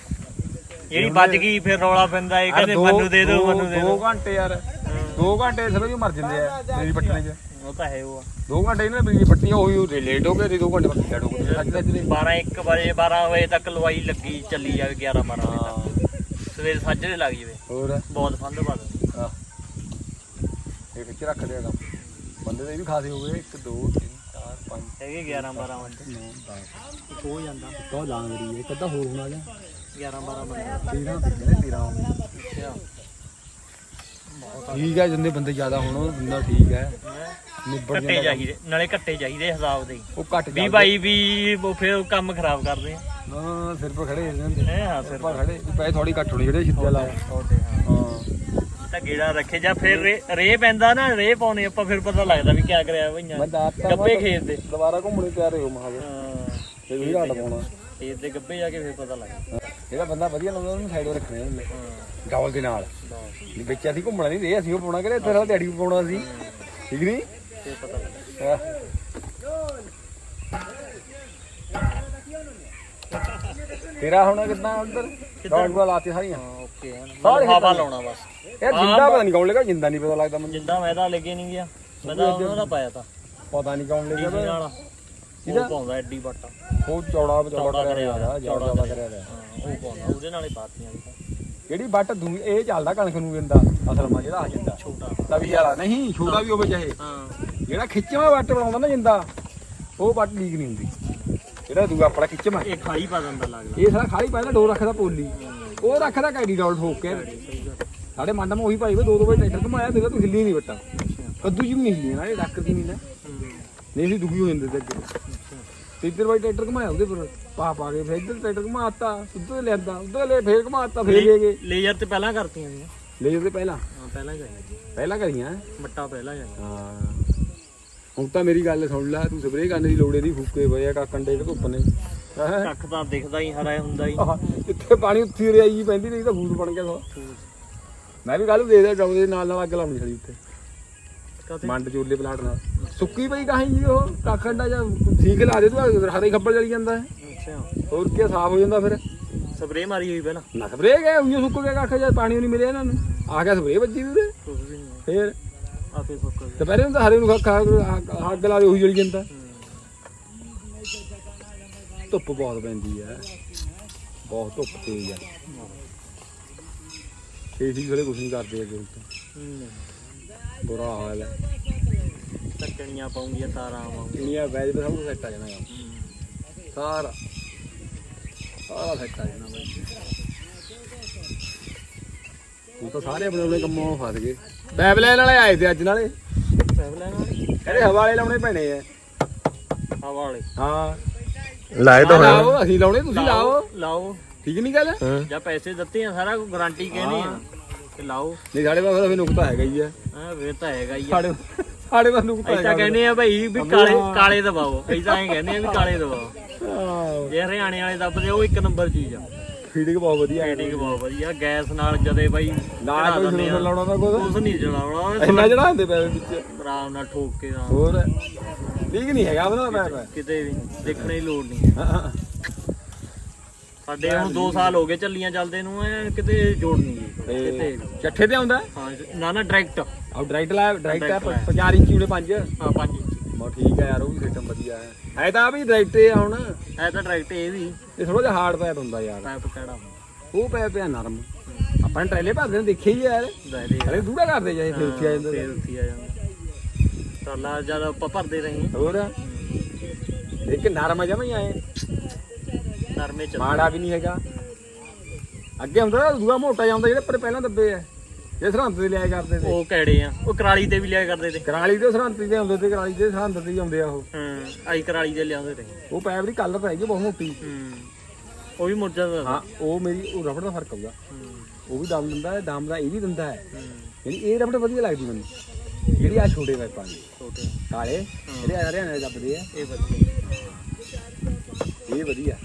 ਜਿਹੜੀ ਵੱਜ ਗਈ ਫਿਰ ਰੌਲਾ ਪੈਂਦਾ ਇਹ ਕਹਿੰਦੇ ਮੈਨੂੰ ਦੇ ਦਿਓ ਮੈਨੂੰ ਦੇ ਦੋ ਦਿਓ ਘੰਟੇ ਯਾਰ। ਦੋ ਘੰਟੇ ਸਭ ਵੀ ਮਰ ਜਾਂਦੇ ਆ ਮੇਰੀ ਪੱਟਣੇ ਚ। ਉਹ ਤਾਂ ਹੈ ਉਹ ਆ। ਦੋ ਘੰਟੇ ਇਹਨਾਂ ਮੇਰੀ ਪੱਟੀ ਉਹੀ ਉਹ ਲੇਟ ਹੋ ਗਏ ਤੇ ਦੋ ਘੰਟੇ ਬਾਅਦ ਲੇਟ ਹੋ ਗਏ। ਅੱਜ ਅੱਜ ਦੇ 12 1 ਵਜੇ 12 ਵਜੇ ਤੱਕ ਲਵਾਈ ਲੱਗੀ ਚੱਲੀ ਜਾਵੇ 11 12 ਵਜੇ ਤੱਕ। ਸਵੇਰ ਸਾਜਰੇ ਲੱਗ ਜਾਵੇ। ਹੋਰ? ਬਹੁਤ ਫੰਦ ਬਾਦ ਆ ਇਹ ਵਿੱਚ ਰੱਖ ਕੰਮ। ਬੰਦੇ ਦੇ ਵੀ ਖਾਸੇ ਹੋ ਗਏ। 1 2 3 4 ਹੈਗੇ 11 12 ਬੰਦੇ। ਹੋ ਜਾਂਦਾ। ਕਾ ਲਾਂਗਰੀ ਇਹ ਕੱਦਾ ਹੋਰ ਹੋਣਾ ਜਾਂ 11 12 ਬੰਦੇ। 13 ਤੇ ਕਹਿੰਦੇ 13 ਅੱਛਾ। ਠੀਕ ਹੈ ਜਿੰਨੇ ਬੰਦੇ ਜ਼ਿਆਦਾ ਹੋਣ ਬੰਦਾ ਠੀਕ ਹੈ। ਨਿਬੜ ਕੱਟੇ ਚਾਹੀਦੇ ਨਾਲੇ ਕੱਟੇ ਚਾਹੀਦੇ ਹਿਸਾਬ ਦੇ। ਉਹ ਘੱਟ ਵੀ ਭਾਈ ਵੀ ਉਹ ਫਿਰ ਉਹ ਕੰਮ ਖਰਾਬ ਕਰਦੇ ਆ। ਹਾਂ ਸਿਰ ਪਰ ਖੜੇ ਜਾਂਦੇ ਹੈ ਹਾਂ ਸਿਰ ਪਰ। ਖੜੇ ਪੈਸੇ ਥੋੜੀ ਘੱਟ ਹੋਣੀ ਜਿਹੜੇ ਲਾਇਆ ਤੁਹਾਡੇ ਹਾਂ। ਤਾਂ ਗੇੜਾ ਰੱਖੇ ਜਾਂ ਫਿਰ ਰੇ- ਪੈਂਦਾ ਨਾ ਰੇ ਪਾਉਣੇ ਆਪਾਂ ਫਿਰ ਪਤਾ ਲੱਗਦਾ ਵੀ ਕਿਆ ਕਰਿਆ ਭਈਆਂ ਗੱਬੇ ਖੇਤ ਦੇ। ਦੁਬਾਰਾ ਘੁੰਮਣੇ ਤਿਆਰ ਹੋ ਮਹਾਵੇ ਹਾਂ। ਤੇ ਵੀ ਘਾਟ ਪਾਉਣਾ ਖੇਤ ਦੇ ਗੱਬੇ ਜਾ ਕੇ ਫਿਰ ਪਤਾ ਲੱਗਦਾ। ਜਿਹੜਾ ਬੰਦਾ ਵਧੀਆ ਲਾਉਂਦਾ ਉਹਨੂੰ ਸਾਈਡ 'ਤੇ ਰੱਖਣੇ ਹਾਂ। ਡਬਲ ਦੇ ਨਾਲ। ਵਿੱਚ ਅਸੀਂ ਘੁੰਮਣਾ ਨਹੀਂ ਰਹੇ ਅਸੀਂ ਉਹ ਪਾਉਣਾ ਕਿਹੜੇ ਇੱਥੇ ਸਾਡਾ ਦਿਹਾੜੀ ਪਾਉਣਾ ਸੀ। ਠੀਕ ਨਹੀਂ ਫਿਰ ਪਤਾ ਲੱਗਦਾ ਹਾਂ। ਤੇਰਾ ਹੁਣ ਕਿੰਨਾ ਉਧਰ? ਡੌਟ ਬੁਲਾ ਲਾਤੀ ਸਾਰੀਆਂ। ਹਾਂ ਓਕੇ। ਹੈ ਸਾਰੇ ਹਵਾ ਲਾਉਣਾ ਬਸ। ਇਹ ਜਿੰਦਾ ਪਤਾ ਨਹੀਂ ਕੌਣ ਲੱਗਾ ਜਿੰਦਾ ਨਹੀਂ ਪਤਾ ਲੱਗਦਾ ਮੈਨੂੰ। ਜਿੰਦਾ ਮੈਂ ਤਾਂ ਲੱਗੇ ਨਹੀਂ ਗਿਆ। ਮੈਂ ਤਾਂ ਉਹਨਾਂ ਦਾ ਪਾਇਆ ਤਾਂ। ਪਤਾ ਨਹੀਂ ਕੌਣ ਲੱਗਾ ਨਾਲ ਉਹ ਪਾਉਂਦਾ ਐਡੀ ਬੱਟਾ ਉਹ ਚੌੜਾ ਚੌੜਾ ਕਰਿਆ ਹੋਇਆ ਚੌੜਾ ਕਰਿਆ। ਹੋਇਆ। ਉਹ ਪਾਉਂਦਾ। ਉਹਦੇ ਨਾਲ ਹੀ ਪਾਤੀਆਂ ਵੀ ਤਾਂ। ਜਿਹੜੀ ਬੱਟ ਦੂ ਇਹ ਚੱਲਦਾ ਕਣਕ ਨੂੰ ਦਿੰਦਾ ਅਸਲ ਮਾ ਜਿਹੜਾ ਆ ਜਾਂਦਾ। ਛੋਟਾ। ਤਵੀ ਵਾਲਾ ਨਹੀਂ ਛੋਟਾ ਵੀ ਹੋਵੇ ਚਾਹੇ। ਹਾਂ। ਜਿਹੜਾ ਖਿੱਚਵਾ ਬੱਟ ਬਣਾਉਂਦਾ ਨਾ ਜਿੰਦਾ ਉਹ ਬੱਟ ਲੀਕ ਨਹੀਂ ਹੁੰਦੀ। ਜਿਹੜਾ ਦੂਆ ਆਪਣਾ ਖਿੱਚਵਾ। ਇਹ ਖਾਲੀ ਪਾ ਦਿੰਦਾ ਲੱਗਦਾ। ਇਹ ਸਾਰਾ ਖਾਲੀ ਪਾਇਦਾ ਡੋਰ ਰੱਖਦਾ ਪੋਲੀ। ਉਹ ਰੱਖਦਾ ਕੈਡੀ ਡੋਲ ਠੋਕ ਕੇ। ਸਾਡੇ ਮੰਡ ਮਾ ਉਹੀ ਭਾਈ ਵੇ ਦੋ ਦੋ ਵਜੇ ਟਰੈਕਟਰ ਘਮਾਇਆ ਦੇਖਾ ਤੂੰ ਹਿੱਲੀ ਨਹੀਂ ਬੱਟਾ ਕੱਦੂ ਜੀ ਵੀ ਨਹੀਂ ਹਿੱਲੀ ਨਾ ਇਹ ਡੱਕ ਦੀ ਨਹੀਂ ਨਾ। ਨਹੀਂ ਸੀ ਦੁਖੀ ਹੋ ਜਾਂਦੇ ਤੇ ਅੱਗੇ। ਤੇ ਇੱਧਰ ਟਰੈਕਟਰ ਘਮਾਇਆ ਉਹਦੇ ਪਰ ਪਾ ਪਾ ਕੇ ਫਿਰ ਇੱਧਰ ਟਰੈਕਟਰ ਘਮਾਤਾ ਉੱਧਰ ਲਿਆਂਦਾ ਉੱਧਰ ਲੈ ਫੇਰ ਘਮਾਤਾ ਫੇਰ ਲੈ ਗਏ। ਲੇਜ਼ਰ ਤੇ ਪਹਿਲਾਂ ਕਰਤੀਆਂ ਸੀ ਲੈ ਜਾਂਦੇ ਪਹਿਲਾਂ? ਹਾਂ ਪਹਿਲਾਂ ਕਰੀ ਪਹਿਲਾਂ ਕਰੀਆਂ? ਮੱਟਾ ਪਹਿਲਾਂ ਕਰੀ ਹਾਂ। ਹੁਣ ਤਾਂ ਮੇਰੀ ਗੱਲ ਸੁਣ ਲੈ ਤੂੰ ਸਪਰੇਅ ਕਰਨ ਦੀ ਲੋੜੇ ਦੀ ਫੂਕੇ ਪਏ ਆ ਕੰਡੇ ਦੇ ਧੁੱਪ ਨੇ। ਹੈਂ? ਕੱਖ ਤਾਂ ਦਿਖਦਾ ਹੀ ਹਰਾ ਹੁੰਦਾ ਹੀ। ਆਹ, ਜਿੱਥੇ ਪਾਣੀ ਉੱਥੇ ਰਿਆ ਜੀ ਪੈਂਦੀ ਨਹੀਂ ਤਾਂ ਫੂਸ ਬਣ ਗਿਆ ਸੋ। ਮੈਂ ਵੀ ਕੱਲ ਨੂੰ ਦੇ ਦੇ ਡਾਉ ਦੇ ਨਾਲ ਨਾਲ ਅੱਗ ਲਾਉਣੀ ਛੜੀ ਉੱਤੇ ਮੰਡ ਚੋਲੇ ਪਲਾਟ ਨਾਲ। ਸੁੱਕੀ ਪਈ ਕਾਹੀਂ ਜੀ ਉਹ ਕਾਖੰਡਾ ਜਾਂ ਠੀਕ ਲਾ ਦੇ ਤੂੰ ਹਰੇ ਖੱਬਲ ਚਲੀ ਜਾਂਦਾ ਹੈ। ਅੱਛਾ। ਹੋਰ ਕੀ ਸਾਫ਼ ਹੋ ਜਾਂਦਾ ਫਿਰ। ਸਪਰੇ ਮਾਰੀ ਹੋਈ ਪਹਿਲਾਂ? ਨਾ ਸਪਰੇਅ ਗਿਆ ਉਹੀ ਸੁੱਕ ਗਿਆ ਕੱਖ ਜਾਂ ਪਾਣੀ ਨਹੀਂ ਮਿਲਿਆ ਇਹਨਾਂ ਨੂੰ। ਆ ਗਿਆ ਸਪਰੇਅ ਵੱਜੀ ਉਹਦੇ ਵੀ ਨਹੀਂ। ਫੇਰ? ਸੁੱਕ ਗਿਆ। ਦੁਪਹਿਰੇ ਨੂੰ ਤਾਂ ਹਰੇ ਨੂੰ ਖਾ ਅੱਗ ਲਾ ਦੇ ਉਹੀ ਜਲੀ ਜਾਂਦਾ। ਧੁੱਪ ਬਹੁਤ ਪੈਂਦੀ ਹੈ। ਬਹੁਤ ਧੁੱਪ ਤੇਜ਼ ਹੈ। ਏਸੀ ਵਾਲੇ ਕੁਝ ਨਹੀਂ ਕਰਦੇ ਅੱਗੇ ਹੁਣ ਤਾਂ ਹੂੰ। ਬੁਰਾ ਹਾਲ ਹੈ। ਟੱਕਣੀਆਂ ਪਾਉਂਗੀਆਂ ਤਾਰਾਂ ਆਵਾਂਗੀਆਂ। ਇੰਨੀਆਂ ਵੈਜ ਤੇ ਸਭ ਕੁਝ ਸੈੱਟ ਆ ਜਾਣਾ ਕੰਮ। ਸਾਰਾ ਸਾਰਾ ਸੈੱਟ ਆ ਜਾਣਾ ਬਾਈ। ਹੁਣ ਤਾਂ ਸਾਰੇ ਆਪਣੇ ਆਪਣੇ ਕੰਮਾਂ ਫਸ ਗਏ। ਪੈਪਲਾਈਨ ਵਾਲੇ ਆਏ ਤੇ ਅੱਜ ਨਾਲੇ। ਪੈਵਲਾਂ ਨਾਲ ਕਹਿੰਦੇ ਹਵਾ ਵਾਲੇ ਲਾਉਣੇ ਪੈਣੇ ਆ। ਹਵਾ ਵਾਲੇ। ਹਾਂ। ਲਾਏ ਤਾਂ ਹੋਇਆ ਲਾਓ ਅਸੀਂ ਲਾਉਣੇ ਤੁਸੀਂ ਲਾਓ ਲਾਓ। ਠੀਕ ਨਹੀਂ ਗੱਲ? ਜਾਂ ਪੈਸੇ ਦਿੱਤੇ ਆ ਸਾਰਾ ਗਾਰੰਟੀ ਕਹਿੰਦੇ ਆ। ਤੇ ਲਾਓ। ਨਹੀਂ ਸਾਡੇ ਪਾਸ ਤਾਂ ਫਿਰ ਨੁਕਤਾ ਹੈਗਾ ਹੀ ਆ। ਹਾਂ ਵੇ ਤਾਂ ਹੈਗਾ ਹੀ ਆ। ਸਾਡੇ ਸਾਡੇ ਪਾਸ ਨੁਕਤਾ ਅਸੀਂ ਤਾਂ ਕਹਿੰਦੇ ਆ ਭਾਈ ਵੀ ਕਾਲੇ ਕਾਲੇ ਦਬਾਓ। ਤਾਂ ਐਂ ਕਹਿੰਦੇ ਆ ਵੀ ਕਾਲੇ ਦਬਾਓ। ਜੇ ਹਰਿਆਣੇ ਵਾਲੇ ਦੱਬਦੇ ਉਹ ਇੱਕ ਨੰਬਰ ਚੀਜ਼ ਆ। ਫੀਡਿੰਗ ਬਹੁਤ ਵਧੀਆ ਫੀਡਿੰਗ ਬਹੁਤ ਵਧੀਆ। ਗੈਸ ਨਾਲ ਜਦੇ ਬਾਈ ਨਾ ਕੋਈ। ਸੁਣ ਲਾਉਣਾ ਤਾਂ ਕੋਈ। ਕੁਛ ਨਹੀਂ ਚਲਾਉਣਾ। ਇੰਨਾ ਚੜਾਉਂਦੇ ਪਏ ਵਿੱਚ। ਆਰਾਮ ਨਾਲ ਠੋਕ ਕੇ ਹੋਰ। ਠੀਕ ਨਹੀਂ ਹੈਗਾ ਉਹਦਾ ਮੈਂ ਕਿਤੇ ਵੀ ਦੇਖਣੇ ਦੀ ਲੋੜ ਨਹੀਂ ਹੈ। ਸਾਡੇ ਹੁਣ 2 ਸਾਲ ਹੋ ਗਏ ਚੱਲੀਆਂ ਚੱਲਦੇ ਨੂੰ ਐ ਕਿਤੇ ਜੋੜ ਨਹੀਂ ਗਈ। ਕਿਤੇ ਚੱਠੇ ਤੇ ਆਉਂਦਾ? ਹਾਂ ਨਾ ਨਾ ਡਾਇਰੈਕਟ ਆਹ ਡਾਇਰੈਕਟ ਲਾ ਡਾਇਰੈਕਟ ਆ ਲਾਇਆ। 50 ਇੰਚੀ ਉਹਨੇ 5 ਹਾਂ 5 ਬਹੁਤ ਠੀਕ ਹੈ ਯਾਰ ਉਹ ਵੀ ਸਿਸਟਮ ਵਧੀਆ ਹੈ। ਹੈ ਤਾਂ ਆ ਵੀ ਡਾਇਰੈਕਟ ਆ ਹੁਣ। ਐ ਤਾਂ ਡਾਇਰੈਕਟ ਇਹ ਵੀ। ਇਹ ਥੋੜਾ ਜਿਹਾ ਹਾਰਡ ਪੈਪ ਹੁੰਦਾ ਯਾਰ। ਪੈਪ ਕਿਹੜਾ ਉਹ ਪੈਪ ਆ ਨਰਮ। ਆਪਾਂ ਟ੍ਰੇਲੇ ਭਰਦੇ ਨੇ ਦੇਖੇ ਹੀ ਯਾਰ। ਹਲੇ ਦੂੜਾ ਕਰਦੇ ਜਾਏ ਫਿਰ ਉੱਥੇ ਆ ਜਾਂਦਾ ਫੇਰ ਉੱਥੇ ਆ ਜਾਂਦਾ। ਟਰਾਲਾ ਜਦ ਆਪਾਂ ਭਰਦੇ ਰਹੇ ਹੋਰ? ਇੱਕ ਨਰਮ ਜਮਾ ਹੀ ਆਏ। ਨਰਮੇ ਮਾੜਾ ਵੀ ਨਹੀਂ ਹੈਗਾ। ਅੱਗੇ ਹੁੰਦਾ ਦੂਆ ਮੋਟਾ ਜਾਂਦਾ ਜਿਹੜੇ ਪਰ ਪਹਿਲਾਂ ਦੱਬੇ ਆ। ਇਹ ਸਰਹੰਦ ਦੇ ਲਿਆ ਕਰਦੇ ਤੇ। ਉਹ ਕਿਹੜੇ ਆ? ਉਹ ਕਰਾਲੀ ਤੇ ਵੀ ਲਿਆ ਕਰਦੇ ਤੇ। ਕਰਾਲੀ ਦੇ ਸਰਹੰਦ ਦੇ ਆਉਂਦੇ ਤੇ ਕਰਾਲੀ ਦੇ ਸਰਹੰਦ ਹੀ ਆਉਂਦੇ ਆ ਉਹ। ਹਾਂ ਆਈ ਕਰਾਲੀ ਦੇ ਲਿਆਉਂਦੇ ਤੇ। ਉਹ ਦੀ ਕਲਰ ਤਾਂ ਹੈਗੀ ਬਹੁਤ ਮੋਟੀ। ਹੂੰ ਉਹ ਵੀ ਮੁਰਜਾ ਦਾ ਹਾਂ ਉਹ ਮੇਰੀ ਉਹ ਰਬੜ ਦਾ ਫ਼ਰਕ ਹੋਊਗਾ ਹੂੰ। ਉਹ ਵੀ ਦਮ ਦਿੰਦਾ ਹੈ ਦਮ ਦਾ ਇਹ ਵੀ ਦਿੰਦਾ ਹੈ। ਯਾਨੀ ਇਹ ਰਬੜ ਵਧੀਆ ਲੱਗਦੀ ਮੈਨੂੰ। ਜਿਹੜੀ ਆ ਛੋਟੇ ਪੈਪਾਂ ਦੀ। ਛੋਟੇ। ਕਾਲੇ ਜਿਹੜੇ ਹਰਿਆਣੇ ਦੇ ਦੱਬਦੇ ਆ। ਇਹ ਬੱਚੇ ਇਹ ਵਧੀਆ।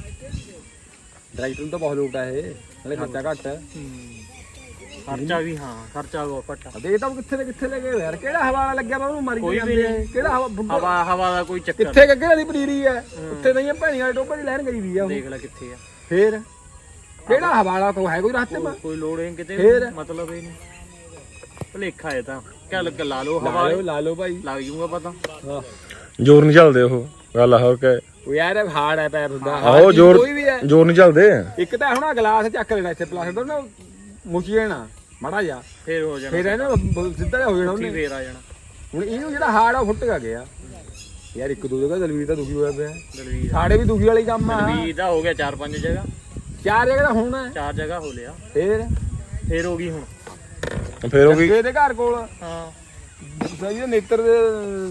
ਡਾਇਰੈਕਟਰ ਨੂੰ ਤਾਂ ਬਹੁਤ ਲੋਟ ਆ ਇਹ ਨਾਲੇ ਖਰਚਾ ਘੱਟ ਹੈ। ਖਰਚਾ ਵੀ ਹਾਂ ਖਰਚਾ ਬਹੁਤ ਘੱਟ ਆ। ਦੇਖ ਤਾਂ ਉਹ ਕਿੱਥੇ ਤੇ ਕਿੱਥੇ ਲੈ ਗਏ ਯਾਰ? ਕਿਹੜਾ ਹਵਾ ਵਾਲਾ ਲੱਗਿਆ ਵਾ ਉਹਨੂੰ ਮਾਰੀ ਵੀ ਜਾਂਦੇ ਆ। ਕਿਹੜਾ ਹਵਾ ਬੁੱਢਾ ਹਵਾ ਹਵਾ ਦਾ ਕੋਈ ਚੱਕਰ ਕਿੱਥੇ ਗੱਗੇ ਦੀ ਪਨੀਰੀ ਹੈ। ਉੱਥੇ ਨਹੀਂ ਭੈਣੀ ਵਾਲੇ ਟੋਪੇ ਦੀ ਲੈਣ ਗਈ ਦੀ ਆ ਉਹ। ਦੇਖ ਲੈ ਕਿੱਥੇ ਆ। ਫੇਰ? ਕਿਹੜਾ ਹਵਾ ਵਾਲਾ ਤੋਂ ਹੈ ਕੋਈ ਰਸਤੇ ਮਾ ਕੋਈ ਲੋੜ ਨਹੀਂ ਕਿਤੇ ਫੇਰ? ਮਤਲਬ ਇਹ ਨਹੀਂ। ਭਲੇਖਾ ਹੈ ਤਾਂ। ਚੱਲ ਕੇ ਲਾ ਲਓ ਲਾ ਹਵਾ ਲਾ ਲਓ ਭਾਈ। ਲੱਗ ਜੂਗਾ ਪਤਾ। ਹਾਂ। ਜ਼ੋਰ ਨਹੀਂ ਚੱਲਦੇ ਉਹ। ਗੱਲ ਆ ਹੋਰ ਕਿ ਉਹ ਯਾਰ ਹਾਰਡ ਹੈ ਪੈਪ ਹੁੰਦਾ। ਆਹੋ hard ਚੀਜ਼ ਜ਼ੋਰ ਕੋਈ ਵੀ ਹੈ ਜ਼ੋਰ ਨਹੀਂ ਚੱਲਦੇ। ਇੱਕ ਤਾਂ ਹੁਣ ਆਹ ਗਲਾਸ ਚੱਕ ਲੈਣਾ ਇੱਥੇ ਪਲਾਸਟਿਕ ਦਾ ਨਾ ਮੁੱਚੀ ਜਾਣਾ ਮੜਾ ਜਾ ਫੇਰ ਹੋ ਜਾਣਾ। ਫੇਰ ਇਹ ਨਾ ਬ- ਸਿੱਧਾ ਜਿਹਾ ਹੋ ਜਾਣਾ ਉੱਥੇ ਉਹਨੇ। ਫੇਰ ਆ ਜਾਣਾ। ਹੁਣ ਇਹਨੂੰ ਜਿਹੜਾ ਹਾਰਡ ਆ ਉਹ ਫੁੱਟ ਗਾ ਗਿਆ। ਯਾਰ ਇੱਕ ਦੋ ਜਗ੍ਹਾ ਦਲਵੀਰ ਤਾਂ ਦੁਖੀ ਹੋਇਆ ਪਿਆ। ਦਲਵੀਰ। ਸਾਡੇ ਵੀ ਦੁਖੀ ਵਾਲੀ ਕੰਮ ਆ। ਦਲਵੀਰ ਦਾ ਹੋ ਗਿਆ ਚਾਰ ਪੰਜ ਜਗ੍ਹਾ। ਚਾਰ ਜਗ੍ਹਾ ਤਾਂ ਹੋਣਾ ਹੈ। ਚਾਰ ਜਗ੍ਹਾ ਹੋ ਲਿਆ। ਫੇਰ? ਫੇਰ ਹੋ ਗਈ ਹੁਣ। ਫੇਰ ਹੋ ਗਈ। ਅੱਗੇ ਦੇ ਘਰ ਕੋਲ। ਹਾਂ। ਸਹੀ ਨੇਤਰ ਦੇ